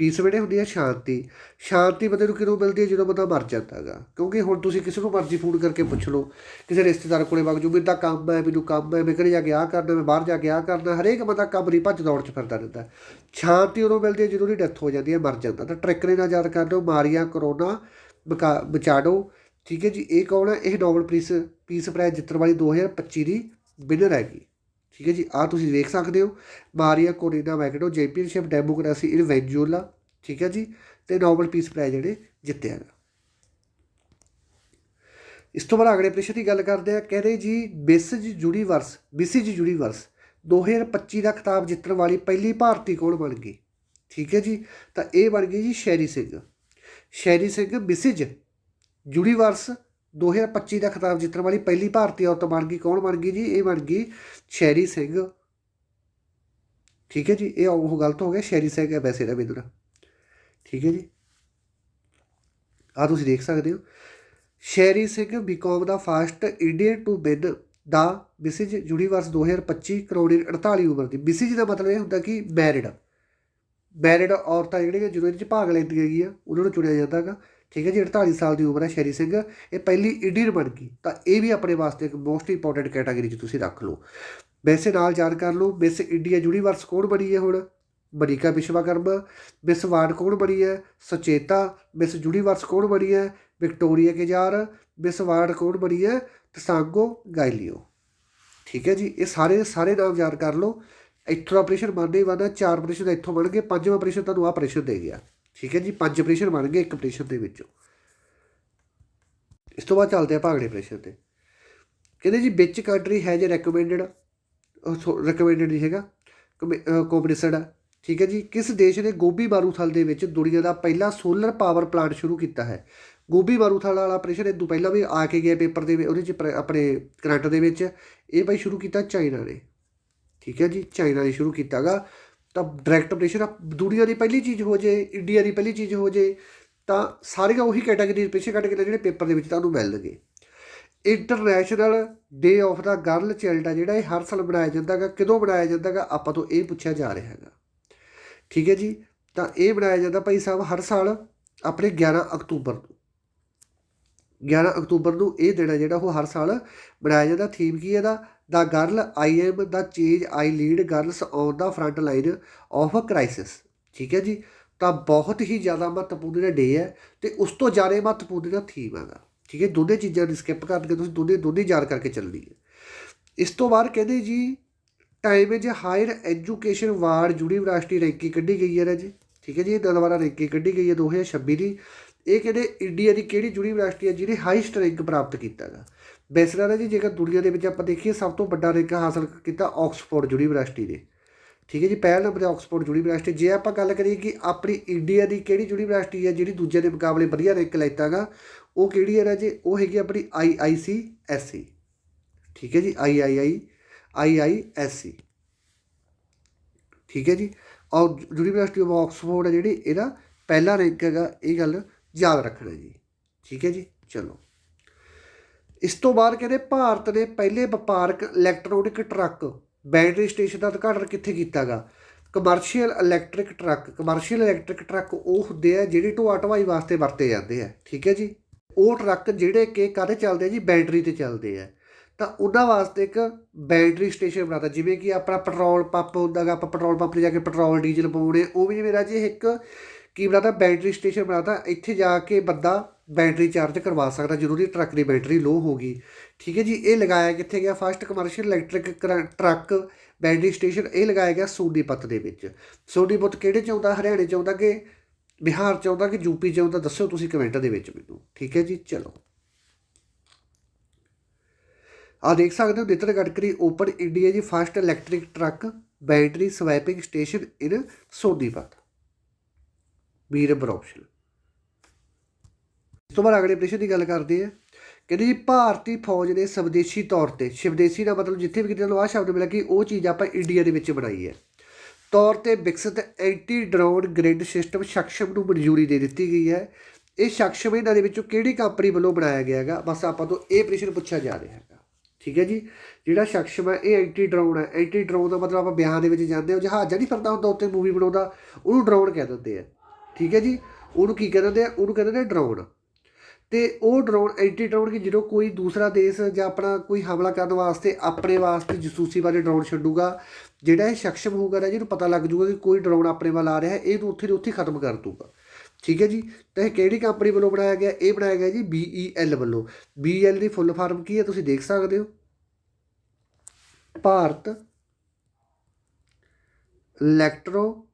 ਪੀਸ ਵੇਲੇ ਹੁੰਦੀ ਹੈ ਸ਼ਾਂਤੀ। ਸ਼ਾਂਤੀ ਬੰਦੇ ਨੂੰ ਕਿਦੋਂ ਮਿਲਦੀ ਹੈ ਜਦੋਂ ਬੰਦਾ ਮਰ ਜਾਂਦਾ ਹੈਗਾ। ਕਿਉਂਕਿ ਹੁਣ ਤੁਸੀਂ ਕਿਸੇ ਨੂੰ ਮਰਜ਼ੀ ਫੋਨ ਕਰਕੇ ਪੁੱਛ ਲਓ। ਕਿਸੇ ਰਿਸ਼ਤੇਦਾਰ ਕੋਲੇ ਵਗ ਜੂ ਮੈਨੂੰ ਤਾਂ ਕੰਮ ਹੈ, ਮੈਨੂੰ ਕੰਮ ਹੈ, ਮੈਂ ਘਰੇ ਜਾ ਕੇ ਆਹ ਕਰਨਾ, ਮੈਂ ਬਾਹਰ ਜਾ ਕੇ ਆਹ ਕਰਨਾ। ਹਰੇਕ ਬੰਦਾ ਕੰਮ ਨਹੀਂ ਭੱਜ ਦੌੜ ਚ ਫਿਰਦਾ ਰਹਿੰਦਾ। ਸ਼ਾਂਤੀ ਉਦੋਂ ਮਿਲਦੀ ਹੈ ਜਦੋਂ ਉਹਦੀ ਡੈਥ ਹੋ ਜਾਂਦੀ ਹੈ ਮਰ ਜਾਂਦਾ। ਤਾਂ ਟਰੈਕਰੇ ਨਾਲ ਯਾਦ ਕਰ ਲਓ, ਮਾਰੀਆਂ, ਕਰੋਨਾ, ਬਕਾ- ਬਚਾਡੋ ਠੀਕ ਹੈ ਜੀ, ਇਹ ਕੌਣ ਹੈ? ਇਹ ਨੋਬਲ ਪੀਸ ਪੀਸ ਪ੍ਰਾਈਜ਼ ਜਿੱਤਣ ਵਾਲੀ 2025 ਦੀ ਵਿਨਰ ਹੈਗੀ। ਠੀਕ ਹੈ ਜੀ ਆ ਤੁਸੀਂ ਵੇਖ ਸਕਦੇ ਹੋ। ਮਾਰੀਆ ਕੋਰੀਨਾ ਮੈਗਡੋ ਚੈਂਪੀਅਨਸ਼ਿਪ ਡੈਮੋਕ੍ਰੇਸੀ ਇਨ ਵੈਨਜ਼ੂਲਾ ਠੀਕ ਹੈ ਜੀ, ਤੇ ਨੋਬਲ ਪੀਸ ਪ੍ਰਾਈਜ਼ ਜਿਹੜੇ ਜਿੱਤਿਆ ਹੈਗਾ ਇਸ ਤੋਂ ਬਾਅਦ ਅਗਲੇ ਪ੍ਰਸ਼ਨ ਦੀ ਗੱਲ ਕਰਦੇ ਆ ਕਹਿੰਦੇ ਜੀ ਬਿਸਿਜ ਯੂਨੀਵਰਸ ਬਿਸਿਜ ਯੂਨੀਵਰਸ 2025 ਦਾ ਖਿਤਾਬ ਜਿੱਤਣ ਵਾਲੀ ਪਹਿਲੀ ਭਾਰਤੀ ਕੌਣ ਬਣ ਗਈ? ਠੀਕ ਹੈ ਜੀ, ਤਾਂ ਇਹ ਬਣ ਗਈ ਜੀ ਸ਼ੈਰੀ ਸਿੰਘ। ਸ਼ੈਰੀ ਸਿੰਘ ਬਿਸਿਜ ਯੂਨੀਵਰਸ 2025 ਦਾ ਖਿਤਾਬ ਜਿੱਤਣ ਵਾਲੀ ਪਹਿਲੀ ਭਾਰਤੀ ਔਰਤ ਬਣ ਗਈ। ਕੌਣ ਬਣ ਗਈ ਜੀ? ਇਹ ਬਣ ਗਈ ਸ਼ੈਰੀ ਸਿੰਘ। ਠੀਕ ਹੈ ਜੀ, ਇਹ ਉਹ ਗਲਤ ਹੋ ਗਿਆ। ਸ਼ੈਰੀ ਸਿੰਘ ਹੈ ਵੈਸੇ ਦਾ। ਬਿੰਦਰਾ ਠੀਕ ਹੈ ਜੀ। ਆ ਤੁਸੀਂ ਦੇਖ ਸਕਦੇ ਹੋ। Sherry Singh became the first Indian to win the ਬਿਸਿਜ Universe 2025 ਕਰੋੜ 48 ਉਮਰ ਦੀ। ਬਿਸਿਜ ਦਾ ਮਤਲਬ ਇਹ ਹੁੰਦਾ ਕਿ ਮੈਰਿਡ ਮੈਰਿਡ ਔਰਤਾਂ ਜਿਹੜੀਆਂ ਜਦੋਂ ਇਹਦੇ ਚ ਭਾਗ ਲੈਂਦੀਆਂ ਹੈਗੀਆਂ ਉਹਨਾਂ ਨੂੰ ਚੁਣਿਆ ਜਾਂਦਾ ਹੈਗਾ। ਠੀਕ ਹੈ ਜੀ 48 ਸਾਲ ਦੀ ਉਮਰ ਹੈ ਸ਼ੈਰੀ ਸਿੰਘ, ਇਹ ਪਹਿਲੀ ਇੰਡੀਅਨ ਬਣ ਗਈ। ਤਾਂ ਇਹ ਵੀ ਆਪਣੇ ਵਾਸਤੇ ਇੱਕ ਮੋਸਟ ਇੰਪੋਰਟੈਂਟ ਕੈਟਾਗਰੀ 'ਚ ਤੁਸੀਂ ਰੱਖ ਲਓ। ਵੈਸੇ ਨਾਲ ਯਾਦ ਕਰ ਲਓ, ਮਿਸ ਇੰਡੀਆ ਯੂਨੀਵਰਸ ਕੌਣ ਬਣੀ ਹੈ ਹੁਣ? ਮਨੀਕਾ ਵਿਸ਼ਵਾਕਰਮਾ। ਮਿਸ ਵਾਰਡ ਕੌਣ ਬਣੀ ਹੈ? ਸੁਚੇਤਾ। ਮਿਸ ਯੂਨੀਵਰਸ ਕੌਣ ਬਣੀ ਹੈ? ਵਿਕਟੋਰੀਆ ਕੇਜਾਰ। ਮਿਸ ਵਾਰਡ ਕੌਣ ਬਣੀ ਹੈ? ਤਸਾਂਗੋ ਗਾਇਲੀਓ। ਠੀਕ ਹੈ ਜੀ, ਇਹ ਸਾਰੇ ਸਾਰੇ ਨਾਮ ਯਾਦ ਕਰ ਲਓ। ਇੱਥੋਂ ਆਪਰੇਸ਼ਨ ਬਣਨੇ ਹੀ ਬਣਨਾ, ਚਾਰ ਆਪਰੇਸ਼ਨ ਇੱਥੋਂ ਬਣ ਗਏ ਪੰਜਵਾਂ ਆਪਰੇਸ਼ਨ ਤੁਹਾਨੂੰ ਆਹ ਆਪਰੇਸ਼ਨ ਦੇ ਗਿਆ। ਠੀਕ ਹੈ ਜੀ, ਪੰਜ ਆਪਰੇਸ਼ਨ ਬਣ ਗਏ ਇੱਕ ਆਪਰੇਸ਼ਨ ਦੇ ਵਿੱਚੋਂ। ਇਸ ਤੋਂ ਬਾਅਦ ਚੱਲਦੇ ਆ ਭਾਗੜੇ ਆਪਰੇਸ਼ਨ ਤੇ। ਕਹਿੰਦੇ ਜੀ, ਵਿੱਚ ਕੰਟਰੀ ਹੈ ਜੇ ਰეკਮੈਂਡਡ ਰეკਮੈਂਡਡ ਨਹੀਂ ਹੈਗਾ ਕੋਪਰੇਸਡ ਆ। ਠੀਕ ਹੈ ਜੀ, ਕਿਸ ਦੇਸ਼ ਨੇ ਗੋਬੀ ਮਾਰੂਥਲ ਦੇ ਵਿੱਚ ਦੁਨੀਆ ਦਾ ਪਹਿਲਾ ਸੋਲਰ ਪਾਵਰ ਪਲਾਂਟ ਸ਼ੁਰੂ ਕੀਤਾ ਹੈ? ਗੋਬੀ ਮਾਰੂਥਲ ਵਾਲਾ ਆਪਰੇਸ਼ਨ ਇਹ ਤੋਂ ਪਹਿਲਾਂ ਵੀ ਆ ਕੇ ਗਿਆ ਪੇਪਰ ਦੇ ਵਿੱਚ, ਉਹਦੇ ਚ ਆਪਣੇ ਕਰੰਟ ਦੇ ਵਿੱਚ। ਇਹ ਬਾਈ ਸ਼ੁਰੂ ਕੀਤਾ ਚਾਈਨਾ ਨੇ। ਠੀਕ ਹੈ ਜੀ, ਚਾਈਨਾ ਨੇ ਸ਼ੁਰੂ ਕੀਤਾਗਾ। ਤਾਂ ਡਾਇਰੈਕਟ ਆਪਰੇਸ਼ਨ ਦੁਨੀਆ ਦੀ ਪਹਿਲੀ ਚੀਜ਼ ਹੋ ਜੇ ਇੰਡੀਆ ਦੀ ਪਹਿਲੀ ਚੀਜ਼ ਹੋ ਜੇ, ਤਾਂ ਸਾਰੀਆਂ ਉਹੀ ਕੈਟਾਗਰੀ ਪਿੱਛੇ ਕੱਢ ਕੇ ਜਿਹੜੇ ਪੇਪਰ ਦੇ ਵਿੱਚ ਤੁਹਾਨੂੰ ਮਿਲਣਗੇ international day of the girl child ਆ ਜਿਹੜਾ, ਇਹ ਹਰ ਸਾਲ ਮਨਾਇਆ ਜਾਂਦਾ ਹੈਗਾ। ਕਿਦੋਂ ਮਨਾਇਆ ਜਾਂਦਾ ਹੈਗਾ? ਆਪਾਂ ਤੋਂ ਇਹ ਪੁੱਛਿਆ ਜਾ ਰਿਹਾ ਹੈਗਾ। ਠੀਕ ਹੈ ਜੀ? ਤਾਂ ਇਹ ਬਣਾਇਆ ਜਾਂਦਾ ਭਾਈ ਸਾਹਿਬ ਹਰ ਸਾਲ ਆਪਣੇ 11 ਅਕਤੂਬਰ ਨੂੰ। 11 ਅਕਤੂਬਰ ਨੂੰ ਇਹ ਦਿਨ ਹੈ ਜਿਹੜਾ ਉਹ ਹਰ ਸਾਲ ਬਣਾਇਆ ਜਾਂਦਾ। ਥੀਮ ਕੀ ਹੈ ਇਹਦਾ? The girl I am the change I lead girls on the front line of a crisis ਠੀਕ ਹੈ ਜੀ? ਤਾਂ ਬਹੁਤ ਹੀ ਜ਼ਿਆਦਾ ਮਹੱਤਵਪੂਰਨ ਡੇ ਹੈ ਤੇ ਉਸ ਤੋਂ ਜ਼ਿਆਦਾ ਮਹੱਤਵਪੂਰਨ ਦਾ ਥੀਮ ਹੈਗਾ। ਠੀਕ ਹੈ? ਦੋਨੇ ਚੀਜ਼ਾਂ ਨੂੰ ਸਕਿਪ ਕਰਕੇ ਤੁਸੀਂ ਦੋਨੇ ਦੋਨੇ ਯਾਦ ਕਰਕੇ ਚੱਲਣੀ ਹੈ। ਇਸ ਤੋਂ ਬਾਅਦ ਕਹਿੰਦੇ ਜੀ time is higher education world university ranking ਕੱਢੀ ਗਈ ਹੈ ਨਾ ਜੀ। ਠੀਕ ਹੈ ਜੀ? ਇਹ ਦੁਬਾਰਾ ਰੈਂਕਿੰਗ ਕੱਢੀ ਗਈ ਹੈ 2026 ਦੀ। ਇਹ ਕਹਿੰਦੇ ਇੰਡੀਆ ਦੀ ਕਿਹੜੀ ਯੂਨੀਵਰਸਿਟੀ ਹੈ ਜਿਹਨੇ ਹਾਈਸਟ ਰੈਂਕ ਪ੍ਰਾਪਤ ਕੀਤਾ ਹੈਗਾ? ਵੈਸੇ ਤਾਂ ਜੀ ਜੇਕਰ ਦੁਨੀਆ ਦੇ ਵਿੱਚ ਆਪਾਂ ਦੇਖੀਏ, ਸਭ ਤੋਂ ਵੱਡਾ ਰੈਂਕ ਹਾਸਲ ਕੀਤਾ ਆਕਸਫੋਰਡ ਯੂਨੀਵਰਸਿਟੀ ਨੇ। ਠੀਕ ਹੈ ਜੀ, ਪਹਿਲਾ ਨੰਬਰ ਤੇ ਆਕਸਫੋਰਡ ਯੂਨੀਵਰਸਿਟੀ। ਜੇ ਆਪਾਂ ਗੱਲ ਕਰੀਏ ਕਿ ਆਪਣੀ ਇੰਡੀਆ ਦੀ ਕਿਹੜੀ ਯੂਨੀਵਰਸਿਟੀ ਹੈ ਜਿਹੜੀ ਦੂਜਿਆਂ ਦੇ ਮੁਕਾਬਲੇ ਵਧੀਆ ਰੈਂਕ ਲੈਤਾਗਾ ਉਹ ਕਿਹੜੀ ਹੈ ਜੀ ਉਹ ਹੈਗੀ ਆਪਣੀ ਆਈਆਈਸੀਐਸਸੀ ਠੀਕ ਹੈ ਜੀ ਆਈਆਈਆਈ ਆਈਆਈਐਸਸੀ ਠੀਕ ਹੈ ਜੀ, ਔਰ ਯੂਨੀਵਰਸਿਟੀ ਆਫ ਆਕਸਫੋਰਡ ਹੈ ਜਿਹੜੀ, ਇਹਦਾ ਪਹਿਲਾ ਰੈਂਕ ਹੈਗਾ, ਇਹ ਗੱਲ ਯਾਦ ਰੱਖਣਾ ਜੀ। ਠੀਕ ਹੈ ਜੀ? ਚਲੋ। ਇਸ ਤੋਂ ਬਾਅਦ ਕਹਿੰਦੇ ਭਾਰਤ ਨੇ ਪਹਿਲੇ ਵਪਾਰਕ ਇਲੈਕਟ੍ਰੋਨਿਕ ਟਰੱਕ ਬੈਟਰੀ ਸਟੇਸ਼ਨ ਦਾ ਉਦਘਾਟਨ ਕਿੱਥੇ ਕੀਤਾਗਾ? Commercial electric truck commercial electric truck ਉਹ ਹੁੰਦੇ ਆ ਜਿਹੜੇ ਢੋਆ ਢਵਾਈ ਵਾਸਤੇ ਵਰਤੇ ਜਾਂਦੇ ਆ। ਠੀਕ ਹੈ ਜੀ? ਉਹ ਟਰੱਕ ਜਿਹੜੇ ਕਿ ਕਾਹਦੇ ਚੱਲਦੇ ਆ ਜੀ? ਬੈਟਰੀ ਤੇ ਚੱਲਦੇ ਆ। ਤਾਂ ਉਹਨਾਂ ਵਾਸਤੇ ਇੱਕ ਬੈਟਰੀ ਸਟੇਸ਼ਨ ਬਣਾਤਾ। ਜਿਵੇਂ ਕਿ ਆਪਣਾ ਪੈਟਰੋਲ ਪੰਪ ਹੁੰਦਾਗਾ। ਆਪਾਂ ਪੈਟਰੋਲ ਪੰਪ 'ਤੇ ਜਾ ਕੇ ਪੈਟਰੋਲ ਡੀਜ਼ਲ ਪਾਉਣੇ। ਉਹ ਵੀ ਮੇਰਾ ਜੀ ਇੱਕ ਕੀ ਬਣਾਤਾ? ਬੈਟਰੀ ਸਟੇਸ਼ਨ ਬਣਾਤਾ। ਇੱਥੇ ਜਾ ਕੇ ਬੰਦਾ ਬੈਟਰੀ ਚਾਰਜ ਕਰਵਾ ਸਕਦਾ। ਜ਼ਰੂਰੀ ਟਰੱਕ ਦੀ ਬੈਟਰੀ ਲੋ ਹੋ ਗਈ। ਠੀਕ ਹੈ ਜੀ, ਇਹ ਲਗਾਇਆ ਕਿੱਥੇ ਗਿਆ? First commercial electric truck battery station ਇਹ ਲਗਾਇਆ ਗਿਆ ਸੋਨੀਪਤ ਦੇ ਵਿੱਚ। ਸੋਨੀਪਤ ਕਿਹੜੇ ਚ ਆਉਂਦਾ? ਹਰਿਆਣੇ ਚ ਆਉਂਦਾ ਕਿ ਬਿਹਾਰ ਚ ਆਉਂਦਾ ਕਿ ਯੂਪੀ ਚ ਆਉਂਦਾ? ਦੱਸਿਓ ਤੁਸੀਂ ਕਮੈਂਟ ਦੇ ਵਿੱਚ ਮੈਨੂੰ। ਠੀਕ ਹੈ ਜੀ, ਚਲੋ। ਆ ਦੇਖ ਸਕਦੇ ਹੋ, ਨਿਤਨ ਗਡਕਰੀ ਓਪਨ ਇੰਡੀਆ ਜੀ first electric truck battery swapping station in Sonipat B number option ਇਸ ਤੋਂ ਬਾਅਦ ਅਗਲੇ ਪ੍ਰਸ਼ਨ ਦੀ ਗੱਲ ਕਰਦੇ ਆ ਕਹਿੰਦੇ ਜੀ, ਭਾਰਤੀ ਫੌਜ ਨੇ ਸਵਦੇਸ਼ੀ ਤੌਰ ਤੇ, ਸਵਦੇਸ਼ੀ ਦਾ ਮਤਲਬ ਜਿੱਥੇ ਵੀ ਕਿਤੇ ਨੂੰ ਆ ਸ਼ਬਦ ਮਿਲਿਆ ਕਿ ਉਹ ਚੀਜ਼ ਆਪਾਂ ਇੰਡੀਆ ਦੇ ਵਿੱਚ ਬਣਾਈ ਹੈ। ਤੌਰ ਤੇ ਵਿਕਸਿਤ anti drone grid system Saksham ਨੂੰ ਮਨਜ਼ੂਰੀ ਦੇ ਦਿੱਤੀ ਗਈ ਹੈ। ਇਹ ਸ਼ਕਸ਼ਮ ਇਹਨਾਂ ਦੇ ਵਿੱਚੋਂ ਕਿਹੜੀ ਕੰਪਨੀ ਵੱਲੋਂ ਬਣਾਇਆ ਗਿਆ ਹੈਗਾ? ਬਸ ਆਪਾਂ ਤੋਂ ਇਹ ਪ੍ਰਸ਼ਨ ਪੁੱਛਿਆ ਜਾ ਰਿਹਾ ਹੈਗਾ। ਠੀਕ ਹੈ ਜੀ? ਜਿਹੜਾ ਸ਼ਕਸ਼ਮ ਹੈ, ਇਹ ਐਂਟੀ ਡਰੋਨ ਹੈ। ਐਂਟੀ ਡਰੋਨ ਦਾ ਮਤਲਬ ਆਪਾਂ ਵਿਆਹ ਦੇ ਵਿੱਚ ਜਾਂਦੇ ਹਾਂ ਜਹਾਜ਼ ਨਹੀਂ ਫਰਦਾ ਹੁੰਦਾ ਉੱਤੇ ਮੂਵੀ ਬਣਾਉਂਦਾ, ਉਹਨੂੰ ਡਰੋਨ ਕਹਿ ਦਿੰਦੇ ਆ। ਠੀਕ ਹੈ ਜੀ? ਉਹਨੂੰ ਕੀ ਕਹਿ ਦਿੰਦੇ ਆ? ਉਹਨੂੰ ਕਹਿੰਦੇ ਨੇ ਡਰੋਨ ਤੇ ਉਹ ਡਰੋਨ ਐਂਟੀ ਡਰੋਨ ਕਿ ਜਦੋਂ ਕੋਈ ਦੂਸਰਾ ਦੇਸ਼ ਜਾਂ ਆਪਣਾ ਕੋਈ ਹਮਲਾ ਕਰਨ ਵਾਸਤੇ, ਆਪਣੇ ਵਾਸਤੇ ਜਸੂਸੀ ਵਾਲੇ ਡਰੋਨ ਛੱਡੂਗਾ, ਜਿਹੜਾ ਇਹ ਸક્ષਮ ਹੋਊਗਾ ਨਾ, ਜਿਹਨੂੰ ਪਤਾ ਲੱਗ ਜੂਗਾ ਕਿ ਕੋਈ ਡਰੋਨ ਆਪਣੇ ਵੱਲ ਆ ਰਿਹਾ ਹੈ, ਇਹ ਨੂੰ ਉੱਥੇ ਦੇ ਉੱਥੇ ਖਤਮ ਕਰ ਦੂਗਾ ਠੀਕ ਹੈ ਜੀ? ਤਾਂ ਇਹ ਕਿਹੜੀ ਕੰਪਨੀ ਵੱਲੋਂ ਬਣਾਇਆ ਗਿਆ? ਇਹ ਬਣਾਇਆ ਗਿਆ ਜੀ BEL ਵੱਲੋਂ। BEL ਦੀ ਫੁੱਲ ਫਾਰਮ ਕੀ ਹੈ? ਤੁਸੀਂ ਦੇਖ ਸਕਦੇ ਹੋ। Bharat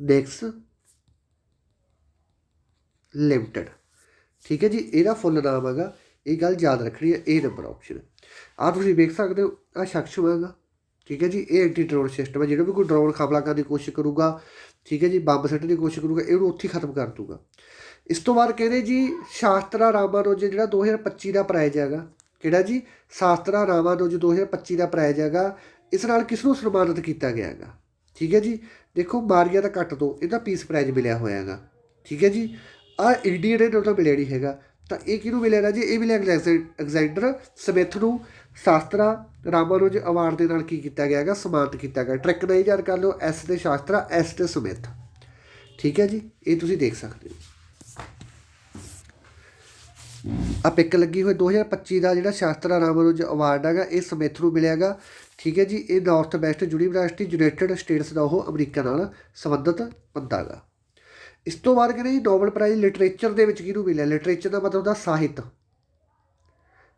electronics limited. ਠੀਕ ਹੈ ਜੀ, ਇਹਦਾ ਫੁੱਲ ਨਾਮ ਹੈਗਾ। ਇਹ ਗੱਲ ਯਾਦ ਰੱਖਣੀ ਹੈ, ਇਹ ਨੰਬਰ ਆਪਸ਼ਨ ਆ ਤੁਸੀਂ ਵੇਖ ਸਕਦੇ ਹੋ ਆ ਸ਼ਖਸ ਹੈਗਾ। ਠੀਕ ਹੈ ਜੀ, ਇਹ ਐਂਟੀ ਡਰੋਨ ਸਿਸਟਮ ਹੈ। ਜਿਹੜਾ ਵੀ ਕੋਈ ਡਰੋਨ ਹਮਲਾ ਕਰਨ ਦੀ ਕੋਸ਼ਿਸ਼ ਕਰੂਗਾ, ਠੀਕ ਹੈ ਜੀ, ਬੰਬ ਸੱਟਣ ਦੀ ਕੋਸ਼ਿਸ਼ ਕਰੂਗਾ, ਇਹਨੂੰ ਉੱਥੇ ਖਤਮ ਕਰ ਦੂਗਾ ਇਸ ਤੋਂ ਬਾਅਦ ਕਹਿੰਦੇ ਜੀ, ਸ਼ਾਸਤਰਾ ਰਾਮਾਨੁਜ ਜਿਹੜਾ 2025 ਦਾ ਪ੍ਰਾਈਜ਼ ਹੈਗਾ। ਕਿਹੜਾ ਜੀ? ਸ਼ਾਸਤਰਾ ਰਾਮਾਨੁਜ 2025 ਦਾ ਪ੍ਰਾਈਜ਼ ਹੈਗਾ। ਇਸ ਨਾਲ ਕਿਸ ਨੂੰ ਸਨਮਾਨਿਤ ਕੀਤਾ ਗਿਆ ਹੈਗਾ? ਠੀਕ ਹੈ ਜੀ, ਦੇਖੋ, ਮਾਰੀਆ ਦਾ ਕੱਟ ਤੋਂ, ਇਹਦਾ ਪੀਸ ਪ੍ਰਾਈਜ਼ ਮਿਲਿਆ ਹੋਇਆ ਹੈਗਾ। ਠੀਕ ਹੈ ਜੀ ਆ ਇੰਡੀਅਨ ਨੇ ਤਾਂ ਮਿਲਿਆ ਨਹੀਂ ਹੈਗਾ, ਤਾਂ ਇਹ ਕਿਹਨੂੰ ਮਿਲਿਆ ਜੀ? ਇਹ ਮਿਲਿਆ ਐਗਜ਼ੈਂਡਰ ਸਮਿਥ ਨੂੰ। ਸ਼ਾਸਤਰਾ ਰਾਮਾਨੁਜ ਅਵਾਰਡ ਦੇ ਨਾਲ ਕੀ ਕੀਤਾ ਗਿਆ ਹੈਗਾ? ਸਨਮਾਨਿਤ ਕੀਤਾ ਗਿਆ। ਟਰੈਕ ਦਾ ਯਾਦ ਕਰ ਲਓ, ਐਸ ਤੇ ਸ਼ਾਸਤਰਾ, ਐਸ ਤੇ ਸਮਿਥ। ਠੀਕ ਹੈ ਜੀ? ਇਹ ਤੁਸੀਂ ਦੇਖ ਸਕਦੇ ਹੋ। ਆ ਪਿਕ ਲੱਗੀ ਹੋਈ 2025 ਦਾ ਜਿਹੜਾ ਸ਼ਾਸਤਰਾ ਰਾਮਾਨੁਜ ਅਵਾਰਡ ਹੈਗਾ, ਇਹ ਸਮਿਥ ਨੂੰ ਮਿਲਿਆਗਾ ਠੀਕ ਹੈ ਜੀ? ਇਹ north west university United States ਦਾ ਉਹ ਅਮਰੀਕਾ ਨਾਲ ਸੰਬੰਧਿਤ ਬੰਦਾ ਗਾ ਇਸ ਤੋਂ ਬਾਅਦ ਕਹਿੰਦੇ ਜੀ ਨੋਬਲ ਪ੍ਰਾਈਜ਼ ਲਿਟਰੇਚਰ ਦੇ ਵਿੱਚ ਕਿਹਨੂੰ ਮਿਲਿਆ? ਲਿਟਰੇਚਰ ਦਾ ਮਤਲਬ ਹੁੰਦਾ ਸਾਹਿਤ।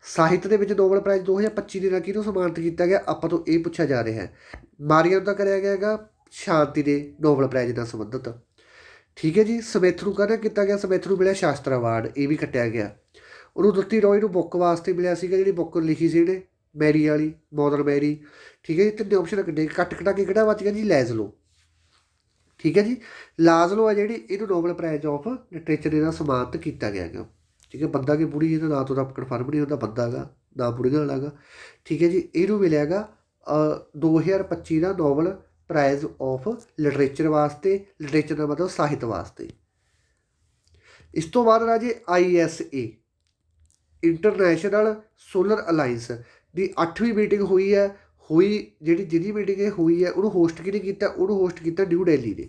ਸਾਹਿਤ ਦੇ ਵਿੱਚ ਨੋਬਲ ਪ੍ਰਾਈਜ਼ 2025 ਦੇ ਨਾਲ ਕਿਹਨੂੰ ਸਨਮਾਨਿਤ ਕੀਤਾ ਗਿਆ? ਆਪਾਂ ਤੋਂ ਇਹ ਪੁੱਛਿਆ ਜਾ ਰਿਹਾ ਹੈ। ਮਾਰੀਅਮ ਦਾ ਕਰਿਆ ਗਿਆ ਹੈਗਾ ਸ਼ਾਂਤੀ ਦੇ ਨੋਬਲ ਪ੍ਰਾਈਜ਼ ਨਾਲ ਸੰਬੰਧਿਤ। ਠੀਕ ਹੈ ਜੀ ਸਮਿਥ ਨੂੰ ਕਹਿੰਦਾ ਕੀਤਾ ਗਿਆ ਸਮਿਥ ਨੂੰ ਮਿਲਿਆ ਸ਼ਾਸਤਰ ਅਵਾਰਡ ਇਹ ਵੀ ਕੱਟਿਆ ਗਿਆ। ਉਹਨੂੰ ਦਿੱਤੀ ਰੋਈ ਨੂੰ ਬੁੱਕ ਵਾਸਤੇ ਮਿਲਿਆ ਸੀਗਾ, ਜਿਹੜੀ ਬੁੱਕ ਲਿਖੀ ਸੀ ਇਹਨੇ, ਮੈਰੀ ਵਾਲੀ, ਮੋਦਰ ਮੈਰੀ। ਠੀਕ ਹੈ ਜੀ, ਤਿੰਨੇ ਆਪਸ਼ਨ ਕੱਢੇ ਕੱਟ ਕਟਾ ਕੇ ਕਿਹੜਾ ਬਚ ਗਿਆ ਜੀ? ਲੈਜ਼ਲੋ ਠੀਕ ਹੈ ਜੀ? ਲਾਜ਼ਲੋ ਹੈ ਜਿਹੜੀ ਇਹਨੂੰ ਨੋਬਲ ਪ੍ਰਾਈਜ਼ ਆਫ ਲਿਟਰੇਚਰ ਇਹਦਾ ਨਾਲ ਸਨਮਾਨਿਤ ਕੀਤਾ ਗਿਆ ਹੈਗਾ। ਠੀਕ ਹੈ ਬੰਦਾ ਕਿ ਬੁੜੀ ਇਹਦਾ ਨਾਂ ਤੋਂ ਤਾਂ ਕਨਫਰਮ ਨਹੀਂ ਹੁੰਦਾ ਬੰਦਾ ਹੈਗਾ ਨਾ ਬੁੜੀਆਂ ਦਾ ਹੈਗਾ। ਠੀਕ ਹੈ ਜੀ ਇਹਨੂੰ ਮਿਲਿਆ ਹੈਗਾ ਅ, 2025 ਦਾ ਨੋਬਲ ਪ੍ਰਾਈਜ਼ ਆਫ ਲਿਟਰੇਚਰ ਵਾਸਤੇ ਲਿਟਰੇਚਰ ਦਾ ਮਤਲਬ ਸਾਹਿਤ ਵਾਸਤੇ। ਇਸ ਤੋਂ ਬਾਅਦ ਰਾਜੇ ISA ਇੰਟਰਨੈਸ਼ਨਲ ਸੋਲਰ ਅਲਾਈਅੰਸ ਦੀ 8ਵੀਂ ਮੀਟਿੰਗ ਹੋਈ ਹੈ ਹੋਈ ਜਿਹੜੀ ਜਿਹਦੀ ਮੀਟਿੰਗ ਇਹ ਹੋਈ ਹੈ, ਉਹਨੂੰ ਹੋਸਟ ਕਿਹਨੇ ਕੀਤਾ? ਉਹਨੂੰ ਹੋਸਟ ਕੀਤਾ ਡਿਊ ਡੈਲੀ ਨੇ।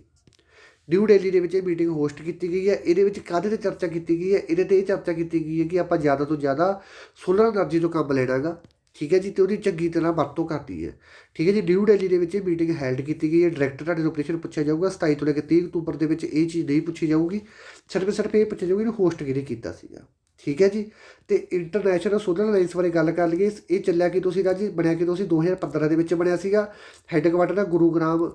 ਡਿਊ ਡੈਲੀ ਦੇ ਵਿੱਚ ਇਹ ਮੀਟਿੰਗ ਹੋਸਟ ਕੀਤੀ ਗਈ ਹੈ। ਇਹਦੇ ਵਿੱਚ ਕਾਹਦੇ ਤੇ ਚਰਚਾ ਕੀਤੀ ਗਈ ਹੈ? ਇਹਦੇ ਤੇ ਇਹ ਚਰਚਾ ਕੀਤੀ ਗਈ ਹੈ ਕਿ ਆਪਾਂ ਜ਼ਿਆਦਾ ਤੋਂ ਜ਼ਿਆਦਾ ਸੋਲਰ એનર્ਜੀ ਤੋਂ ਕੰਮ ਲੈਣਾ ਲੈਣਾਗਾ। ਠੀਕ ਹੈ ਜੀ? ਤੇ ਉਹਦੀ ਚੰਗੀ ਤਰ੍ਹਾਂ ਵਰਤੋਂ ਕਰਦੀ ਹੈ। ਠੀਕ ਹੈ ਜੀ? ਡਿਊ ਡੈਲੀ ਦੇ ਵਿੱਚ ਇਹ ਮੀਟਿੰਗ ਹੈਲਡ ਕੀਤੀ ਗਈ ਹੈ। ਡਾਇਰੈਕਟਰ ਤੁਹਾਡੇ ਤੋਂ ਪੁੱਛਿਆ ਜਾਊਗਾ। 27 ਤੋਂ ਲੈ ਕੇ 30 ਅਕਤੂਬਰ ਦੇ ਵਿੱਚ ਇਹ ਚੀਜ਼ ਨਹੀਂ ਪੁੱਛੀ ਜਾਊਗੀ। ਸਿਰਫ ਸਿਰਫ ਇਹ ਪੁੱਛਿਆ ਜਾਊਗਾ ਇਹਨੂੰ ਹੋਸਟ ਕਿਹਨੇ ਕੀਤਾ ਸੀਗਾ। ਠੀਕ ਹੈ ਜੀ? ਤੇ ਇੰਟਰਨੈਸ਼ਨਲ ਸੋਲਰ ਅਲਾਈਅੰਸ ਬਾਰੇ ਗੱਲ ਕਰ ਲਈਏ ਇਹ ਚੱਲਿਆ ਕਿ ਤੁਸੀਂ ਰਾਜੀ ਬਣਿਆ ਕਿ ਤੁਸੀਂ 2015 ਦੇ ਵਿੱਚ ਬਣਿਆ ਸੀਗਾ। ਹੈੱਡਕੁਆਟਰ ਗੁਰੂਗ੍ਰਾਮ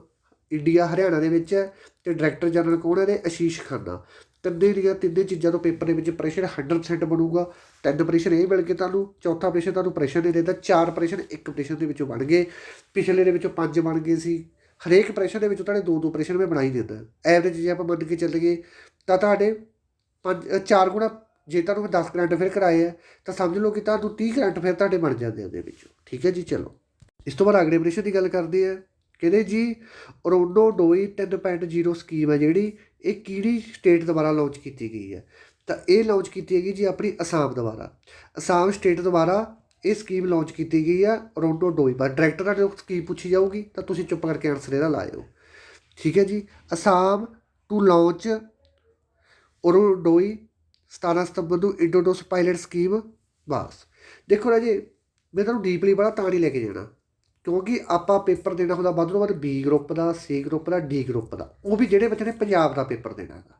ਇੰਡੀਆ ਹਰਿਆਣਾ ਦੇ ਵਿੱਚ ਹੈ ਤੇ ਡਾਇਰੈਕਟਰ ਜਨਰਲ ਕੌਣ ਹੈ ਨੇ ਆਸ਼ੀਸ਼ ਖੰਨਾ। ਤਿੰਨੇ ਦੀਆਂ ਤਿੰਨੇ ਚੀਜ਼ਾਂ ਤੋਂ ਪੇਪਰ ਦੇ ਵਿੱਚ ਪ੍ਰੈਸ਼ਰ 100% ਬਣੂਗਾ। ਤਿੰਨ ਪ੍ਰੈਸ਼ਰ ਇਹ ਮਿਲ ਕੇ ਤੁਹਾਨੂੰ। ਚੌਥਾ ਪ੍ਰੈਸ਼ਰ ਤੁਹਾਨੂੰ ਪ੍ਰੈਸ਼ਰ ਦੇ ਦਿੰਦਾ। ਚਾਰ ਪ੍ਰੈਸ਼ਰ ਇੱਕ ਪ੍ਰੈਸ਼ਰ ਦੇ ਵਿੱਚੋਂ ਬਣ ਗਏ। ਪਿਛਲੇ ਦੇ ਵਿੱਚੋਂ ਪੰਜ ਬਣ ਗਏ ਸੀ। ਹਰੇਕ ਪ੍ਰੈਸ਼ਨ ਦੇ ਵਿੱਚ ਤੁਹਾਡੇ ਦੋ ਦੋ ਪ੍ਰੈਸ਼ਨ ਮੈਂ ਬਣਾ ਹੀ ਦਿੰਦਾ। ਐਵਰੇਜ ਜੇ ਆਪਾਂ ਮੰਨ ਕੇ ਚੱਲੀਏ ਤਾਂ ਤੁਹਾਡੇ ਪੰਜ ਅ, ਚਾਰ ਗੁਣਾ ਜੇ ਤੁਹਾਨੂੰ 10 ਕਰੰਟ ਫਿਰ ਕਰਾਏ ਆ, ਤਾਂ ਸਮਝ ਲਓ ਕਿ ਤੁਹਾਨੂੰ 30 ਕਰੰਟ ਫਿਰ ਤੁਹਾਡੇ ਬਣ ਜਾਂਦੇ ਉਹਦੇ ਵਿੱਚੋਂ। ਠੀਕ ਹੈ ਜੀ, ਚਲੋ। ਇਸ ਤੋਂ ਬਾਅਦ ਅਗਲੇ ਪ੍ਰੈਸ਼ਨ ਦੀ ਗੱਲ ਕਰਦੇ ਆ। ਕਹਿੰਦੇ ਜੀ ਰੋਂਡੋ ਡੋਈ 10.0 ਸਕੀਮ ਹੈ ਜਿਹੜੀ, ਇਹ ਕਿਹੜੀ ਸਟੇਟ ਦੁਆਰਾ ਲਾਂਚ ਕੀਤੀ ਗਈ ਹੈ? ਤਾਂ ਇਹ ਲਾਂਚ ਕੀਤੀ ਹੈਗੀ ਜੀ ਆਪਣੀ ਅਸਾਮ ਦੁਆਰਾ। ਅਸਾਮ ਸਟੇਟ ਦੁਆਰਾ ਇਹ ਸਕੀਮ ਲਾਂਚ ਕੀਤੀ ਗਈ ਆ ਰੋਂਡੋ ਡੋਈ ਪਰ ਡਾਇਰੈਕਟਰ ਨਾਲ ਜੋ ਸਕੀਮ ਪੁੱਛੀ ਜਾਊਗੀ, ਤਾਂ ਤੁਸੀਂ ਚੁੱਪ ਕਰਕੇ ਆਨਸਰ ਇਹਦਾ ਲਾਇਓ। ਠੀਕ ਹੈ ਜੀ, ਅਸਾਮ ਟੂ ਲਾਂਚ ਓਰੋਡੋਈ 17 ਸਤੰਬਰ ਨੂੰ ਇੰਡੋਡੋਸ ਪਾਇਲਟ ਸਕੀਮ ਵਾਪਸ। ਦੇਖੋ ਰਾਜੇ, ਮੈਂ ਤੁਹਾਨੂੰ ਡੀਪਲੀ ਬੜਾ ਤਾਂ ਨਹੀਂ ਲੈ ਕੇ ਜਾਣਾ, ਕਿਉਂਕਿ ਆਪਾਂ ਪੇਪਰ ਦੇਣਾ ਹੁੰਦਾ ਵੱਧ ਤੋਂ ਵੱਧ ਬੀ ਗਰੁੱਪ ਦਾ ਸੀ ਗਰੁੱਪ ਦਾ ਡੀ ਗਰੁੱਪ ਦਾ। ਉਹ ਵੀ ਜਿਹੜੇ ਬੱਚੇ ਨੇ ਪੰਜਾਬ ਦਾ ਪੇਪਰ ਦੇਣਾ ਹੈਗਾ।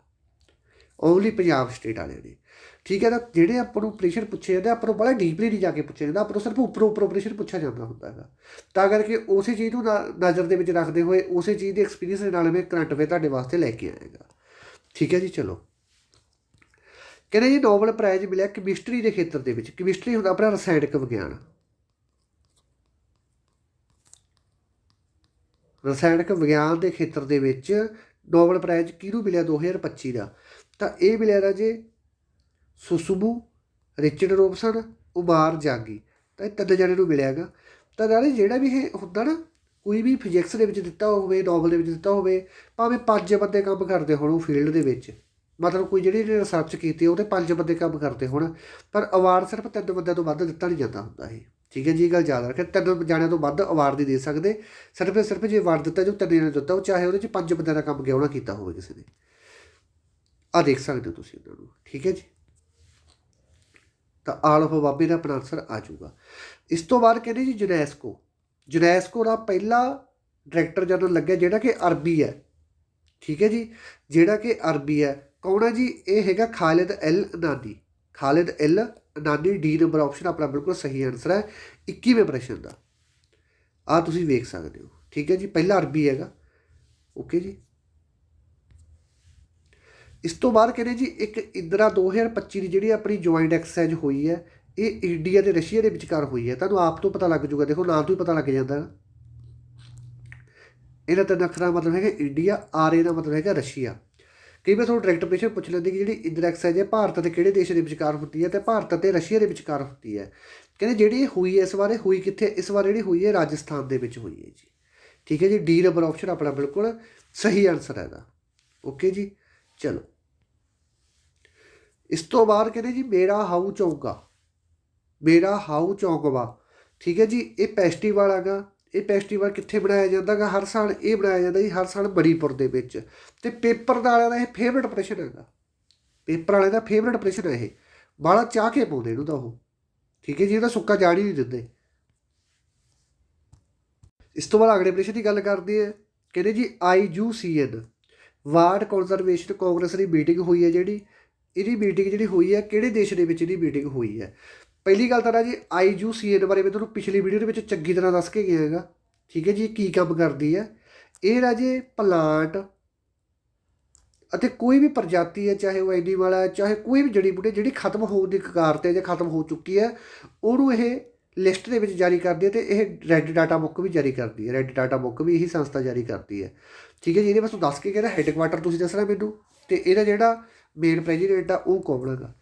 ਓਨਲੀ ਪੰਜਾਬ ਸਟੇਟ ਵਾਲੇ ਨੇ। ਠੀਕ ਹੈ ਤਾਂ ਜਿਹੜੇ ਆਪਾਂ ਨੂੰ ਪ੍ਰੈਸ਼ਰ ਪੁੱਛੇ ਜਾਂਦੇ ਆਪਾਂ ਨੂੰ ਬੜਾ ਡੀਪਲੀ ਨਹੀਂ ਜਾ ਕੇ ਪੁੱਛਿਆ ਜਾਂਦਾ, ਆਪਾਂ ਨੂੰ ਸਿਰਫ ਉੱਪਰੋਂ ਉੱਪਰੋਂ ਪ੍ਰੈਸ਼ਰ ਪੁੱਛਿਆ ਜਾਂਦਾ ਹੁੰਦਾ ਹੈਗਾ। ਤਾਂ ਕਰਕੇ ਉਸੇ ਚੀਜ਼ ਨੂੰ ਨਾ- ਨਜ਼ਰ ਦੇ ਵਿੱਚ ਰੱਖਦੇ ਹੋਏ, ਉਸੇ ਚੀਜ਼ ਦੇ ਐਕਸਪੀਰੀਅੰਸ ਦੇ ਨਾਲ ਮੈਂ ਕਰੰਟ ਅਫੇਅਰ ਤੁਹਾਡੇ ਵਾਸਤੇ ਲੈ ਕੇ ਆਏਗਾ ਠੀਕ ਹੈ ਜੀ, ਚਲੋ। ਕਹਿੰਦੇ ਜੀ ਨੋਬਲ ਪ੍ਰਾਈਜ਼ ਮਿਲਿਆ ਕੈਮਿਸਟਰੀ ਦੇ ਖੇਤਰ ਦੇ ਵਿੱਚ। ਕੈਮਿਸਟਰੀ ਹੁੰਦਾ ਆਪਣਾ ਰਸਾਇਣਕ ਵਿਗਿਆਨ। ਰਸਾਇਣਕ ਵਿਗਿਆਨ ਦੇ ਖੇਤਰ ਦੇ ਵਿੱਚ ਨੋਬਲ ਪ੍ਰਾਈਜ਼ ਕਿਹਨੂੰ ਮਿਲਿਆ 2025 ਦਾ? ਤਾਂ ਇਹ ਮਿਲਿਆ ਰਾਜੇ ਸੁਸੁਬੂ ਰਿਚਰਡ ਰੋਬਸਨ, ਉਮਾਰ ਜਾਗੀ। ਤਾਂ ਇਹ ਤਿੰਨ ਜਣੇ ਨੂੰ ਮਿਲਿਆਗਾ ਤਾਂ ਨਾਲੇ ਜਿਹੜਾ ਵੀ ਇਹ ਹੁੰਦਾ ਨਾ, ਕੋਈ ਵੀ ਫਿਜ਼ਿਕਸ ਦੇ ਵਿੱਚ ਦਿੱਤਾ ਹੋਵੇ ਨੋਬਲ ਦੇ ਵਿੱਚ ਦਿੱਤਾ ਹੋਵੇ, ਭਾਵੇਂ ਪੰਜ ਬੰਦੇ ਕੰਮ ਕਰਦੇ ਹੋਣ ਉਹ ਫੀਲਡ ਦੇ ਵਿੱਚ। ਮਤਲਬ ਕੋਈ ਜਿਹੜੀ ਰਿਸਰਚ ਕੀਤੀ ਉਹਦੇ ਪੰਜ ਬੰਦੇ ਕੰਮ ਕਰਦੇ ਹੋਣ, ਪਰ ਅਵਾਰਡ ਸਿਰਫ ਤਿੰਨ ਬੰਦਿਆਂ ਤੋਂ ਵੱਧ ਦਿੱਤਾ ਨਹੀਂ ਜਾਂਦਾ ਹੁੰਦਾ ਇਹ। ਠੀਕ ਹੈ ਜੀ, ਇਹ ਗੱਲ ਯਾਦ ਰੱਖਿਓ, ਤਿੰਨ ਜਾਣਿਆਂ ਤੋਂ ਵੱਧ ਅਵਾਰਡ ਨਹੀਂ ਦੇ ਸਕਦੇ। ਸਿਰਫ ਸਿਰਫ ਜੇ ਅਵਾਰਡ ਦਿੱਤਾ ਜੋ ਤਿੰਨ ਜਣਿਆਂ ਨੂੰ ਦਿੱਤਾ ਉਹ ਚਾਹੇ ਉਹਦੇ ਚ ਪੰਜ ਬੰਦਿਆਂ ਦਾ ਕੰਮ ਕਿਉਂ ਨਾ ਕੀਤਾ ਹੋਵੇ ਕਿਸੇ ਨੇ। ਆ ਦੇਖ ਸਕਦੇ ਹੋ ਤੁਸੀਂ ਉਹਨਾਂ ਨੂੰ, ਠੀਕ ਹੈ ਜੀ? ਤਾਂ ਆਲ ਆਫ ਬਾਬੇ ਦਾ ਆਪਣਾ ਆਨਸਰ ਆ ਜਾਊਗਾ। ਇਸ ਤੋਂ ਬਾਅਦ ਕਹਿੰਦੇ ਜੀ ਜੁਨੈਸਕੋ ਜੁਨੈਸਕੋ ਦਾ ਪਹਿਲਾ ਡਾਇਰੈਕਟਰ ਜਨਰਲ ਲੱਗਿਆ ਜਿਹੜਾ ਕਿ ਅਰਬੀ ਹੈ। ਠੀਕ ਹੈ ਜੀ, ਜਿਹੜਾ ਕਿ ਅਰਬੀ ਹੈ। ਕੌਣ ਹੈ ਜੀ, ਇਹ ਹੈਗਾ Khalid El Anani. Khalid El Anani D number option ਆਪਣਾ ਬਿਲਕੁਲ ਸਹੀ ਆਨਸਰ ਹੈ। 21ਵੇਂ ਪ੍ਰਸ਼ਨ ਦਾ। ਆ ਤੁਸੀਂ ਵੇਖ ਸਕਦੇ ਹੋ। ਠੀਕ ਹੈ ਜੀ, ਪਹਿਲਾ ਅਰਬੀ ਹੈਗਾ। ਓਕੇ ਜੀ। ਇਸ ਤੋਂ ਬਾਅਦ ਕਹਿੰਦੇ ਜੀ, ਇੱਕ ਇੰਦਰਾ 2025 ਦੀ ਜਿਹੜੀ ਆਪਣੀ ਜੁਆਇੰਟ ਐਕਸਰਸਾਈਜ਼ ਹੋਈ ਹੈ, ਇਹ ਇੰਡੀਆ ਤੇ ਰਸ਼ੀਆ ਦੇ ਵਿਚਕਾਰ ਹੋਈ ਹੈ। ਤੁਹਾਨੂੰ ਆਪ ਤੋਂ ਪਤਾ ਲੱਗ ਜੂਗਾ ਦੇਖੋ ਨਾਮ ਤੋਂ ਹੀ ਪਤਾ ਲੱਗ ਜਾਂਦਾ ਹੈ। ਇਹਦਾ ਤਿੰਨ ਅੱਖਰਾਂ ਦਾ ਮਤਲਬ ਹੈਗਾ ਇੰਡੀਆ, ਆਰ ਏ ਦਾ ਮਤਲਬ ਹੈਗਾ ਰਸ਼ੀਆ। ਕਈ ਵਾਰ ਤੁਹਾਨੂੰ ਡਾਇਰੈਕਟ ਪ੍ਰੈਸ਼ਰ ਪੁੱਛ ਲੈਂਦੇ ਕਿ ਜਿਹੜੀ ਇੰਦਰਾ ਐਕਸਰਸਾਈਜ਼ ਹੈ ਭਾਰਤ ਅਤੇ ਕਿਹੜੇ ਦੇਸ਼ ਦੇ ਵਿਚਕਾਰ ਹੁੰਦੀ ਹੈ ਤੇ ਭਾਰਤ ਅਤੇ ਰਸ਼ੀਆ ਦੇ ਵਿਚਕਾਰ ਹੁੰਦੀ ਹੈ। ਕਹਿੰਦੇ ਜਿਹੜੀ ਇਹ ਹੋਈ ਹੈ ਇਸ ਬਾਰੇ ਹੋਈ ਕਿੱਥੇ? ਇਸ ਵਾਰ ਜਿਹੜੀ ਹੋਈ ਹੈ ਰਾਜਸਥਾਨ ਦੇ ਵਿੱਚ ਹੋਈ ਹੈ ਜੀ। ਠੀਕ ਹੈ ਜੀ ਡੀ ਨੰਬਰ ਆਪਸ਼ਨ ਆਪਣਾ ਬਿਲਕੁਲ ਸਹੀ ਆਨਸਰ ਹੈਗਾ ਓਕੇ ਜੀ, ਚਲੋ। ਇਸ ਤੋਂ ਬਾਅਦ ਕਹਿੰਦੇ ਜੀ, ਮੇਰਾ ਹਾਊ ਚੌਂਕਾ। ਮੇਰਾ ਹਾਊ ਚੌਂਕਵਾ। ਠੀਕ ਹੈ ਜੀ, ਇਹ ਫੈਸਟੀਵਲ ਹੈਗਾ। ਇਹ ਫੈਸਟੀਵਲ ਕਿੱਥੇ ਬਣਾਇਆ ਜਾਂਦਾਗਾ ਹਰ ਸਾਲ ਇਹ ਬਣਾਇਆ ਜਾਂਦਾ ਜੀ, ਹਰ ਸਾਲ ਮਣੀਪੁਰ ਦੇ ਵਿੱਚ। ਤੇ ਪੇਪਰ ਦਾ ਵਾਲਿਆਂ ਦਾ ਇਹ ਫੇਵਰਟ ਪ੍ਰਸ਼ਨ ਹੈਗਾ। ਪੇਪਰ ਵਾਲੇ ਦਾ ਫੇਵਰਟ ਪ੍ਰਸ਼ਨ ਹੈ ਇਹ। ਬਾਹਲਾ ਚਾਹ ਕੇ ਪਾਉਂਦੇ ਇਹਨੂੰ ਤਾਂ ਉਹ। ਠੀਕ ਹੈ ਜੀ, ਇਹਦਾ ਸੁੱਕਾ ਜਾਣ ਹੀ ਨਹੀਂ ਦਿੰਦੇ। ਇਸ ਤੋਂ ਬਾਅਦ ਅਗਲੇ ਪ੍ਰਸ਼ਨ ਦੀ ਗੱਲ ਕਰਦੇ ਆ ਕਹਿੰਦੇ ਜੀ ਆਈਯੂਸੀਐਨ ਵਾਰਡ ਕੰਜ਼ਰਵੇਸ਼ਨ ਕਾਂਗਰਸ ਦੀ ਮੀਟਿੰਗ ਹੋਈ ਹੈ ਜਿਹੜੀ। ਇਹਦੀ ਮੀਟਿੰਗ ਜਿਹੜੀ ਹੋਈ ਹੈ, ਕਿਹੜੇ ਦੇਸ਼ ਦੇ ਵਿੱਚ ਇਹਦੀ ਮੀਟਿੰਗ ਹੋਈ ਹੈ? ਪਹਿਲੀ ਗੱਲ ਤਾਂ ਨਾ ਜੀ ਦੇ ਬਾਰੇ ਮੈਂ ਤੁਹਾਨੂੰ ਪਿਛਲੀ ਵੀਡੀਓ ਦੇ ਵਿੱਚ ਚੰਗੀ ਤਰ੍ਹਾਂ ਦੱਸ ਕੇ ਗਿਆ ਹੈਗਾ। ਠੀਕ ਹੈ ਜੀ, ਇਹ ਕੀ ਕੰਮ ਕਰਦੀ ਹੈ? ਇਹ ਰਾਜੇ ਪਲਾਂਟ ਅਤੇ ਕੋਈ ਵੀ ਪ੍ਰਜਾਤੀ ਹੈ, ਚਾਹੇ ਉਹ ਐਨੀਮਲ ਹੈ, ਚਾਹੇ ਕੋਈ ਵੀ ਜੜੀ ਬੂਟੀ, ਜਿਹੜੀ ਖਤਮ ਹੋਣ ਦੀ ਕਗਾਰ ਤੇ ਜਾਂ ਖਤਮ ਹੋ ਚੁੱਕੀ ਹੈ, ਉਹਨੂੰ ਇਹ ਲਿਸਟ ਦੇ ਵਿੱਚ ਜਾਰੀ ਕਰਦੀ ਹੈ ਤੇ ਇਹ ਰੈੱਡ ਡਾਟਾ ਬੁੱਕ ਵੀ ਜਾਰੀ ਕਰਦੀ ਹੈ। ਰੈੱਡ ਡਾਟਾ ਬੁੱਕ ਵੀ ਇਹੀ ਸੰਸਥਾ ਜਾਰੀ ਕਰਦੀ ਹੈ। ਠੀਕ ਹੈ ਜੀ, ਇਹਦੇ ਬਸ ਦੱਸ ਕੇ ਕਹਿੰਦਾ ਹੈੱਡਕੁਆਟਰ ਤੁਸੀਂ ਦੱਸਣਾ ਮੈਨੂੰ ਤੇ ਇਹਦਾ ਜਿਹੜਾ ਮੇਨ ਪ੍ਰੈਜ਼ੀਡੈਂਟ ਆ, ਉਹ ਕੌਣ ਹੈਗਾ?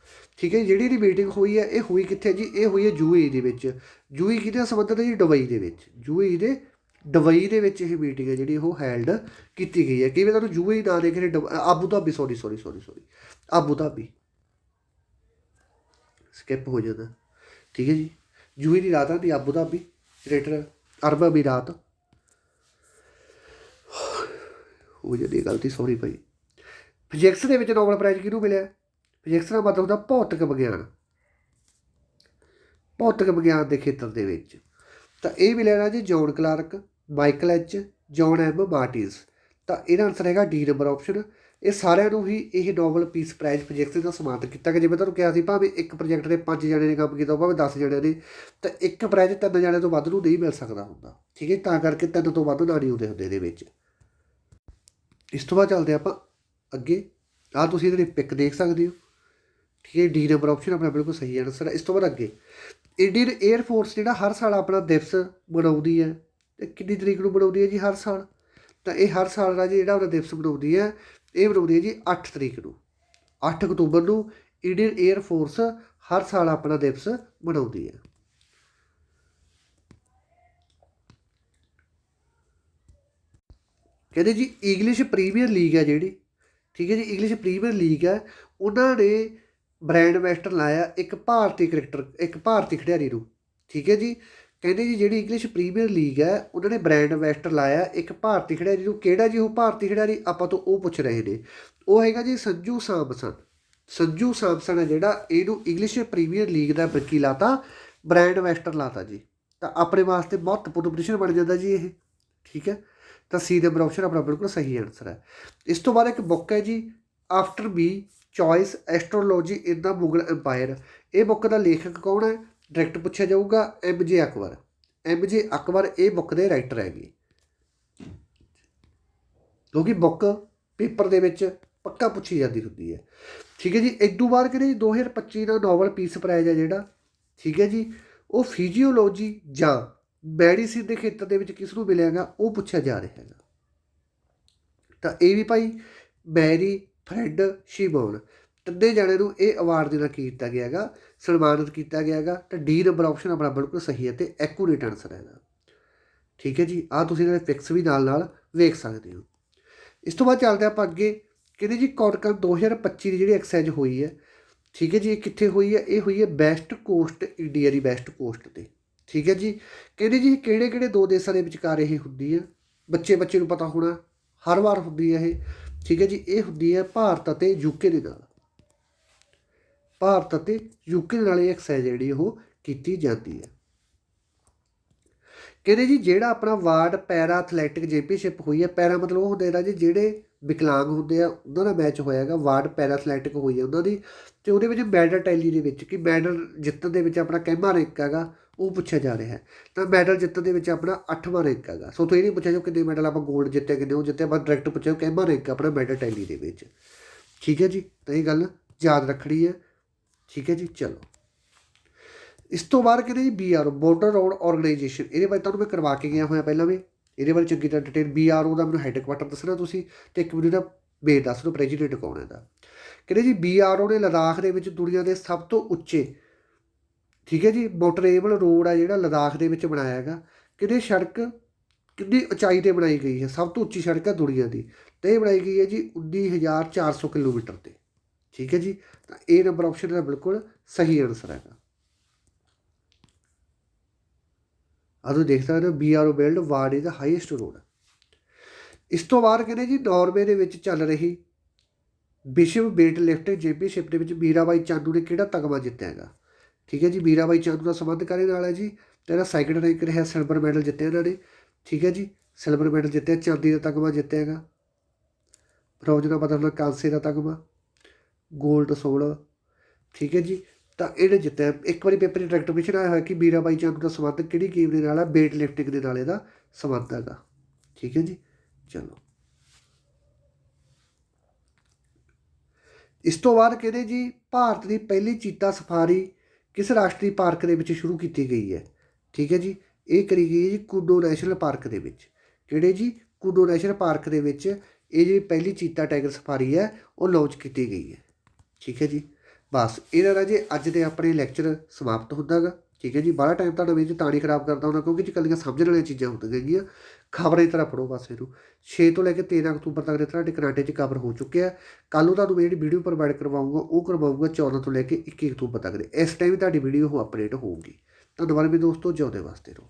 ਠੀਕ ਹੈ ਜੀ, ਜਿਹੜੀ ਇਹਦੀ ਮੀਟਿੰਗ ਹੋਈ ਹੈ ਇਹ ਹੋਈ ਕਿੱਥੇ ਜੀ? ਇਹ ਹੋਈ ਹੈ ਯੂਏਈ ਦੇ ਵਿੱਚ। ਯੂਏਈ ਕਿਹਦੇ ਸੰਬੰਧਿਤ ਹੈ ਜੀ? ਦੁਬਈ ਦੇ ਵਿੱਚ। ਯੂਏਈ ਦੇ ਦੁਬਈ ਦੇ ਵਿੱਚ ਇਹ ਮੀਟਿੰਗ ਹੈ ਜਿਹੜੀ ਉਹ ਹੈਲਡ ਕੀਤੀ ਗਈ ਹੈ। ਕਿਵੇਂ ਤੁਹਾਨੂੰ ਯੂਏਈ ਨਾਂ ਦੇ ਕੇ ਦੁਬ- Abu Dhabi sorry sorry sorry sorry Abu Dhabi skip ਹੋ ਜਾਂਦਾ। ਠੀਕ ਹੈ ਜੀ? ਯੂਏਈ ਦੀ ਰਾਤ ਦੀ ਆਬੂ ਧਾਬੀ ਗ੍ਰੇਟਰ ਅਰਬ ਅਮੀਰਾਤ ਹੋ ਜਾਂਦੀ ਗਲਤੀ ਸੌਰੀ ਭਾਈ। ਫਿਜ਼ਿਕਸ ਦੇ ਵਿੱਚ ਨੋਬਲ ਪ੍ਰਾਈਜ਼ ਕਿਹਨੂੰ ਮਿਲਿਆ? ਫਿਜ਼ਿਕਸ ਦਾ ਮਤਲਬ ਹੁੰਦਾ ਭੌਤਿਕ ਵਿਗਿਆਨ। ਭੌਤਿਕ ਵਿਗਿਆਨ ਦੇ ਖੇਤਰ ਦੇ ਵਿੱਚ। ਤਾਂ ਇਹ ਮਿਲਿਆ ਨਾ ਜੀ John Clarke, Michael H, John M Martinis. ਤਾਂ ਇਹਦਾ ਆਨਸਰ ਹੈਗਾ ਡੀ ਨੰਬਰ ਆਪਸ਼ਨ ਇਹ ਸਾਰਿਆਂ ਨੂੰ ਹੀ ਇਹ ਨੋਬਲ ਪੀਸ ਪ੍ਰਾਈਜ਼ ਪ੍ਰੋਜੈਕਟ ਦਾ ਸਨਮਾਨਿਤ ਕੀਤਾ ਗਿਆ। ਜਿਵੇਂ ਤੁਹਾਨੂੰ ਕਿਹਾ ਸੀ ਭਾਵੇਂ ਇੱਕ ਪ੍ਰੋਜੈਕਟ ਦੇ ਪੰਜ ਜਣੇ ਨੇ ਕੰਮ ਕੀਤਾ ਭਾਵੇਂ 10 ਜਣੇ ਨੇ ਤਾਂ ਇੱਕ ਪ੍ਰਾਈਜ਼ ਤਿੰਨ ਜਣੇ ਤੋਂ ਵੱਧ ਨੂੰ ਨਹੀਂ ਮਿਲ ਸਕਦਾ ਹੁੰਦਾ। ਠੀਕ ਹੈ ਤਾਂ ਕਰਕੇ ਤਿੰਨ ਤੋਂ ਵੱਧ ਨਾ ਨਹੀਂ ਹੁੰਦੇ ਹੁੰਦੇ ਇਹਦੇ ਵਿੱਚ। ਇਸ ਤੋਂ ਬਾਅਦ ਚੱਲਦੇ ਆਪਾਂ ਅੱਗੇ। ਆ ਤੁਸੀਂ ਇਹਦੇ ਪਿਕ ਦੇਖ ਸਕਦੇ ਹੋ। ਠੀਕ ਹੈ, ਡੀ ਨੰਬਰ ਆਪਸ਼ਨ ਆਪਣਾ ਬਿਲਕੁਲ ਸਹੀ ਆਨਸਰ ਹੈ ਇਸ ਤੋਂ ਬਾਅਦ ਅੱਗੇ। ਇੰਡੀਅਨ 에ਅਰ ਫੋਰਸ ਜਿਹੜਾ ਹਰ ਸਾਲ ਆਪਣਾ ਦਿਵਸ ਮਨਾਉਂਦੀ ਹੈ, ਤੇ ਕਿੰਨੀ ਤਰੀਕ ਨੂੰ ਮਨਾਉਂਦੀ ਹੈ ਜੀ ਹਰ ਸਾਲ? ਤਾਂ ਇਹ ਹਰ ਸਾਲ ਰਾਜੇ ਜਿਹੜਾ ਉਹਦਾ ਦਿਵਸ ਮਨਾਉਂਦੀ ਹੈ, ਇਹ ਮਨਾਉਂਦੀ ਹੈ ਜੀ 8 ਤਰੀਕ ਨੂੰ। 8 ਅਕਤੂਬਰ ਨੂੰ ਇੰਡੀਅਨ 에ਅਰ ਫੋਰਸ ਹਰ ਸਾਲ ਆਪਣਾ ਦਿਵਸ ਮਨਾਉਂਦੀ ਹੈ। ਕਹਿੰਦੇ ਜੀ ਇੰਗਲਿਸ਼ ਪ੍ਰੀਮੀਅਰ ਲੀਗ ਹੈ ਜਿਹੜੀ, ਠੀਕ ਹੈ ਜੀ ਇੰਗਲਿਸ਼ ਪ੍ਰੀਮੀਅਰ ਲੀਗ ਹੈ। ਉਹਨਾਂ ਨੇ ਬ੍ਰੈਂਡ ਮੈਸਟਰ ਲਾਇਆ ਇੱਕ ਭਾਰਤੀ ਕ੍ਰਿਕਟਰ ਇੱਕ ਭਾਰਤੀ ਖਿਡਾਰੀ ਨੂੰ। ਠੀਕ ਹੈ ਜੀ? ਕਹਿੰਦੇ ਜੀ, ਜਿਹੜੀ ਇੰਗਲਿਸ਼ ਪ੍ਰੀਮੀਅਰ ਲੀਗ ਹੈ, ਉਹਨਾਂ ਨੇ ਬ੍ਰੈਂਡ ਵੈਸਟਰ ਲਾਇਆ ਇੱਕ ਭਾਰਤੀ ਖਿਡਾਰੀ ਨੂੰ। ਕਿਹੜਾ ਜੀ ਉਹ ਭਾਰਤੀ ਖਿਡਾਰੀ? ਆਪਾਂ ਤੋਂ ਉਹ ਪੁੱਛ ਰਹੇ ਨੇ। ਉਹ ਹੈਗਾ ਜੀ ਸੰਜੂ ਸਾਮਸਨ ਸੰਜੂ ਸਾਮਸਨ ਹੈ ਜਿਹੜਾ ਇਹਨੂੰ ਇੰਗਲਿਸ਼ ਪ੍ਰੀਮੀਅਰ ਲੀਗ ਦਾ ਵਕੀਲ ਲਾਤਾ ਬ੍ਰੈਂਡ ਮੈਸਟਰ ਲਾਤਾ ਜੀ। ਤਾਂ ਆਪਣੇ ਵਾਸਤੇ ਮਹੱਤਵਪੂਰਨ ਪੋਜੀਸ਼ਨ ਬਣ ਜਾਂਦਾ ਜੀ ਇਹ। ਠੀਕ ਹੈ? ਤਾਂ ਸੀ ਦੇ ਆਪਸ਼ਨ ਆਪਣਾ ਬਿਲਕੁਲ ਸਹੀ ਆਨਸਰ ਹੈ। ਇਸ ਤੋਂ ਬਾਅਦ ਇੱਕ ਬੁੱਕ ਹੈ ਜੀ after be choice, astrology in the Mughal empire ਇਹ ਬੁੱਕ ਦਾ ਲੇਖਕ ਕੌਣ ਹੈ? ਡਾਇਰੈਕਟ ਪੁੱਛਿਆ ਜਾਊਗਾ ਐਮ ਜੇ ਅਕਬਰ। ਐਮ ਜੇ ਅਕਬਰ ਇਹ ਬੁੱਕ ਦੇ ਰਾਈਟਰ ਹੈਗੇ। ਕਿਉਂਕਿ ਬੁੱਕ ਪੇਪਰ ਦੇ ਵਿੱਚ ਪੱਕਾ ਪੁੱਛੀ ਜਾਂਦੀ ਹੁੰਦੀ ਹੈ। ਠੀਕ ਹੈ ਜੀ ਇਦੋਂ ਬਾਅਦ ਕਿਹੜੇ 2025 ਦਾ ਨੋਵਲ ਪੀਸ ਪ੍ਰਾਈਜ਼ ਹੈ ਜਿਹੜਾ। ਠੀਕ ਹੈ ਜੀ, ਉਹ ਫਿਜ਼ੀਓਲੋਜੀ ਜਾਂ ਮੈਡੀਸਿਨ ਦੇ ਖੇਤਰ ਦੇ ਵਿੱਚ ਕਿਸ ਨੂੰ ਮਿਲਿਆਗਾ ਉਹ ਪੁੱਛਿਆ ਜਾ ਰਿਹਾ ਹੈਗਾ। ਤਾਂ ਇਹ ਵੀ ਭਾਈ, ਮੈਰੀ ਫਰੈਡ ਸ਼ਿਮੋਨ ਤਿੰਨੇ ਜਣੇ ਨੂੰ ਇਹ ਅਵਾਰਡ ਦੇ ਨਾਲ ਕੀ ਕੀਤਾ ਗਿਆ ਹੈਗਾ? ਸਨਮਾਨਿਤ ਕੀਤਾ ਗਿਆ ਹੈਗਾ। ਤਾਂ ਡੀ ਨੰਬਰ ਆਪਸ਼ਨ ਆਪਣਾ ਬਿਲਕੁਲ ਸਹੀ ਹੈ ਤੇ ਐਕੂਰੇਟ ਆਨਸਰ ਹੈਗਾ ਠੀਕ ਹੈ ਜੀ? ਆ ਤੁਸੀਂ ਇਹਨਾਂ ਦੇ ਫਿਕਸ ਵੀ ਨਾਲ ਨਾਲ ਵੇਖ ਸਕਦੇ ਹੋ। ਇਸ ਤੋਂ ਬਾਅਦ ਚੱਲਦੇ ਆਪਾਂ ਅੱਗੇ। ਕਹਿੰਦੇ ਜੀ ਕੌਨਕਨ 2025 ਦੀ ਜਿਹੜੀ ਐਕਸਰਸਾਈਜ਼ ਹੋਈ ਹੈ, ਠੀਕ ਹੈ ਜੀ, ਇਹ ਕਿੱਥੇ ਹੋਈ ਹੈ? ਇਹ ਹੋਈ ਹੈ ਬੈਸਟ ਕੋਸਟ ਇੰਡੀਆ ਦੀ ਬੈਸਟ ਕੋਸਟ ਤੇ। ਠੀਕ ਹੈ ਜੀ? ਕਹਿੰਦੇ ਜੀ ਕਿਹੜੇ ਕਿਹੜੇ ਦੋ ਦੇਸ਼ਾਂ ਦੇ ਵਿਚਕਾਰ ਇਹ ਹੁੰਦੀ ਹੈ? ਬੱਚੇ ਬੱਚੇ ਨੂੰ ਪਤਾ ਹੋਣਾ। ਹਰ ਵਾਰ ਹੁੰਦੀ ਹੈ ਇਹ। ਠੀਕ ਹੈ ਜੀ, ਇਹ ਹੁੰਦੀ ਹੈ ਭਾਰਤ ਅਤੇ ਯੂਕੇ ਦੇ ਨਾਲ। ਭਾਰਤ ਅਤੇ ਯੂਕੇ ਦੇ ਨਾਲ ਇਹ ਐਕਸਰਸਾਈਜ਼ ਜਿਹੜੀ ਉਹ ਕੀਤੀ ਜਾਂਦੀ ਹੈ। ਕਹਿੰਦੇ ਜੀ, ਜਿਹੜਾ ਆਪਣਾ ਵਾਰਡ ਪੈਰਾ ਐਥਲੈਟਿਕ ਚੈਂਪੀਅਨਸ਼ਿਪ ਹੋਈ ਹੈ, ਪੈਰਾ ਮਤਲਬ ਉਹ ਹੁੰਦੇ ਨੇ ਜੀ, ਜਿਹੜੇ ਵਿਕਲਾਂਗ ਹੁੰਦੇ ਆ, ਉਹਨਾਂ ਦਾ ਮੈਚ ਹੋਇਆਗਾ ਵਾਰਡ ਪੈਰਾ ਐਥਲੈਟਿਕ ਹੋਈ ਹੈ ਉਹਨਾਂ ਦੀ। ਤੇ ਉਹਦੇ ਵਿੱਚ ਮੈਡਲ ਟੈਲੀ ਦੇ ਵਿੱਚ, ਕਿ ਮੈਡਲ ਜਿੱਤਣ ਦੇ ਵਿੱਚ ਆਪਣਾ ਕਹਿਮਾ ਰੈਂਕ ਹੈਗਾ ਉਹ ਪੁੱਛਿਆ ਜਾ ਰਿਹਾ ਹੈ। ਤਾਂ ਮੈਡਲ ਜਿੱਤਣ ਦੇ ਵਿੱਚ ਆਪਣਾ 8ਵਾਂ ਰੈਂਕ ਹੈਗਾ। ਸੋ ਤੋਂ ਇਹ ਨਹੀਂ ਪੁੱਛਿਆ ਜੋ ਕਿੰਨੇ ਮੈਡਲ ਆਪਾਂ 골ਡ ਜਿੱਤੇ, ਕਿੰਨੇ ਉਹ ਜਿੱਤੇ, ਆਪਾਂ ਡਾਇਰੈਕਟ ਪੁੱਛਿਆ ਕਹਿਮਾ ਰੈਂਕ ਆਪਣਾ ਮੈਡਲ ਟੈਲੀ ਦੇ ਵਿੱਚ। ਠੀਕ ਹੈ ਜੀ? ਤਾਂ ਇਹ ਗੱਲ ਯਾਦ ਰੱਖਣੀ ਹੈ। ਠੀਕ ਹੈ ਜੀ? ਚਲੋ। ਇਸ ਤੋਂ ਬਾਅਦ ਕਹਿੰਦੇ ਜੀ ਬੀਆਰਓ ਬੋਰਡਰ ਰੋਡ ਆਰਗੇਨਾਈਜੇਸ਼ਨ ਇਹਦੇ ਬਾਰੇ ਤੁਹਾਨੂੰ ਮੈਂ ਕਰਵਾ ਕੇ ਗਿਆ ਹੋਇਆ ਪਹਿਲਾਂ ਵੀ। ਇਹਦੇ ਬਾਰੇ ਚੰਗੀ ਤਰ੍ਹਾਂ ਡਿਟੇਲ ਬੀਆਰਓ ਦਾ ਮੈਨੂੰ ਹੈੱਡਕੁਆਟਰ ਦੱਸਣਾ ਤੁਸੀਂ ਤੇ ਇੱਕ ਮੈਨੂੰ ਦਾ ਬੇਸ ਦੱਸ ਦਿਓ ਪ੍ਰੈਜ਼ੀਡੈਂਟ ਕੌਣ ਹੈ ਦਾ ਕਹਿੰਦੇ ਜੀ ਬੀਆਰਓ ਨੇ ਲਦਾਖ ਦੇ ਵਿੱਚ ਦੁਨੀਆ ਦੇ ਸਭ ਤੋਂ ਉੱਚੇ ਠੀਕ ਹੈ ਜੀ ਮੋਟਰੇਬਲ ਰੋਡ ਆ ਜਿਹੜਾ ਲਦਾਖ ਦੇ ਵਿੱਚ ਬਣਾਇਆ ਹੈਗਾ। ਕਿਹਦੇ ਸੜਕ ਕਿੰਨੀ ਉਚਾਈ ਤੇ ਬਣਾਈ ਗਈ ਹੈ? ਸਭ ਤੋਂ ਉੱਚੀ ਸੜਕ ਹੈ ਦੁਨੀਆ ਦੀ। ਤੇ ਇਹ ਬਣਾਈ ਗਈ ਹੈ ਜੀ 19400 ਕਿਲੋਮੀਟਰ ਤੇ। ਠੀਕ ਹੈ ਜੀ, ਤਾਂ ਇਹ ਨੰਬਰ ਆਪਸ਼ਨ ਦਾ ਬਿਲਕੁਲ ਸਹੀ ਆਨਸਰ ਹੈਗਾ। ਆ ਦੇਖ ਸਕਦੇ ਹੋ BRO build world is the highest road ਇਸ ਤੋਂ ਬਾਅਦ ਕਹਿੰਦੇ ਜੀ ਨਾਰਵੇ ਦੇ ਵਿੱਚ ਚੱਲ ਰਹੀ ਵਿਸ਼ਵ ਵੇਟ ਲਿਫਟਿੰਗ ਚੈਂਪੀਅਨਸ਼ਿਪ ਦੇ ਵਿੱਚ ਮੀਰਾਬਾਈ ਚਾਂਦੂ ਨੇ ਕਿਹੜਾ ਤਗਮਾ ਜਿੱਤਿਆ ਹੈਗਾ? ਠੀਕ ਹੈ ਜੀ ਮੀਰਾਬਾਈ ਚਾਂਦੂ ਦਾ ਸੰਬੰਧ ਕਾਹਦੇ ਨਾਲ ਹੈ ਜੀ। ਤੇ ਇਹਦਾ ਸੈਕਿੰਡ ਰੈਂਕ ਰਿਹਾ ਸਿਲਵਰ ਮੈਡਲ ਜਿੱਤਿਆ ਇਹਨਾਂ ਨੇ, ਠੀਕ ਹੈ ਜੀ। ਸਿਲਵਰ ਮੈਡਲ ਜਿੱਤਿਆ, ਚਾਂਦੀ ਦਾ ਤਗਮਾ ਜਿੱਤਿਆ ਹੈਗਾ। ਬ੍ਰੌਂਜ ਦਾ ਮਤਲਬ ਕਾਂਸੇ ਦਾ ਤਗਮਾ 골ਡ 16 ਠੀਕ ਹੈ ਜੀ। ਤਾਂ ਇਹਨੇ ਜਿੱਤਿਆ। ਇੱਕ ਵਾਰੀ ਪੇਪਰ 'ਚ ਡਾਇਰੈਕਟ ਆਇਆ ਹੋਇਆ ਕਿ ਮੀਰਾਬਾਈ ਚਾਂਦੂ ਦਾ ਸੰਬੰਧ ਕਿਹੜੀ ਗੇਮ ਦੇ ਨਾਲ ਹੈ? ਵੇਟ ਲਿਫਟਿੰਗ ਦੇ ਨਾਲ ਇਹਦਾ ਸੰਬੰਧ ਹੈਗਾ। ਠੀਕ ਹੈ ਜੀ, ਚਲੋ। ਇਸ ਤੋਂ ਬਾਅਦ ਕਹਿੰਦੇ ਜੀ, ਭਾਰਤ ਦੀ ਪਹਿਲੀ ਚੀਤਾ ਸਫਾਰੀ ਕਿਸ ਰਾਸ਼ਟਰੀ ਪਾਰਕ ਦੇ ਵਿੱਚ ਸ਼ੁਰੂ ਕੀਤੀ ਗਈ ਹੈ? ਠੀਕ ਹੈ ਜੀ। ਇਹ ਕਰੀ ਗਈ ਹੈ ਜੀ ਕੁਡੋ ਨੈਸ਼ਨਲ ਪਾਰਕ ਦੇ ਵਿੱਚ। ਕਿਹੜੇ ਜੀ? ਕੁਡੋ ਨੈਸ਼ਨਲ ਪਾਰਕ ਦੇ ਵਿੱਚ ਇਹ ਜਿਹੜੀ ਪਹਿਲੀ ਚੀਤਾ ਟਾਈਗਰ ਸਫਾਰੀ ਹੈ, ਉਹ ਲਾਂਚ ਕੀਤੀ ਗਈ ਹੈ। ਠੀਕ ਹੈ ਜੀ। ਬਸ ਇਹਦਾ ਰਾਜੇ ਅੱਜ ਦੇ ਆਪਣੇ ਲੈਕਚਰ ਸਮਾਪਤ ਹੁੰਦਾਗਾ। ਠੀਕ ਹੈ ਜੀ। ਬਾਹਲਾ ਟਾਈਮ ਤੁਹਾਡਾ ਵਿੱਚ ਤਾਂ ਨਹੀਂ ਖਰਾਬ ਕਰਦਾ ਹੁੰਦਾ ਕਿਉਂਕਿ ਜੀ ਕੱਲੀਆਂ ਸਮਝਣ ਵਾਲੀਆਂ ਚੀਜ਼ਾਂ ਹੁੰਦੀਆਂ ਹੈਗੀਆਂ ਖਬਰ ਦੀ ਤਰ੍ਹਾਂ ਪੜੋ ਬਸ ਇਹਨੂੰ। 6 ਤੋਂ ਲੈ ਕੇ 13 ਅਕਤੂਬਰ ਤੱਕ ਦੇ ਤੁਹਾਡੇ ਕਰਾਟੇ 'ਚ ਕਵਰ ਹੋ ਚੁੱਕਿਆ ਕੱਲ ਨੂੰ ਤੁਹਾਨੂੰ ਮੈਂ ਜਿਹੜੀ ਵੀਡੀਓ ਪ੍ਰੋਵਾਈਡ ਕਰਵਾਉਂਗਾ, ਉਹ ਕਰਵਾਉਂਗਾ 14 ਤੋਂ ਲੈ ਕੇ 21 ਅਕਤੂਬਰ ਤੱਕ ਦੇ। ਇਸ ਟਾਈਮ ਤੁਹਾਡੀ ਵੀਡੀਓ ਉਹ ਅਪਡੇਟ ਹੋਊਗੀ। ਧੰਨਵਾਦ ਵੀ ਦੋਸਤੋ, ਜਿਉਂਦੇ ਵਾਸਤੇ ਰਹੋ।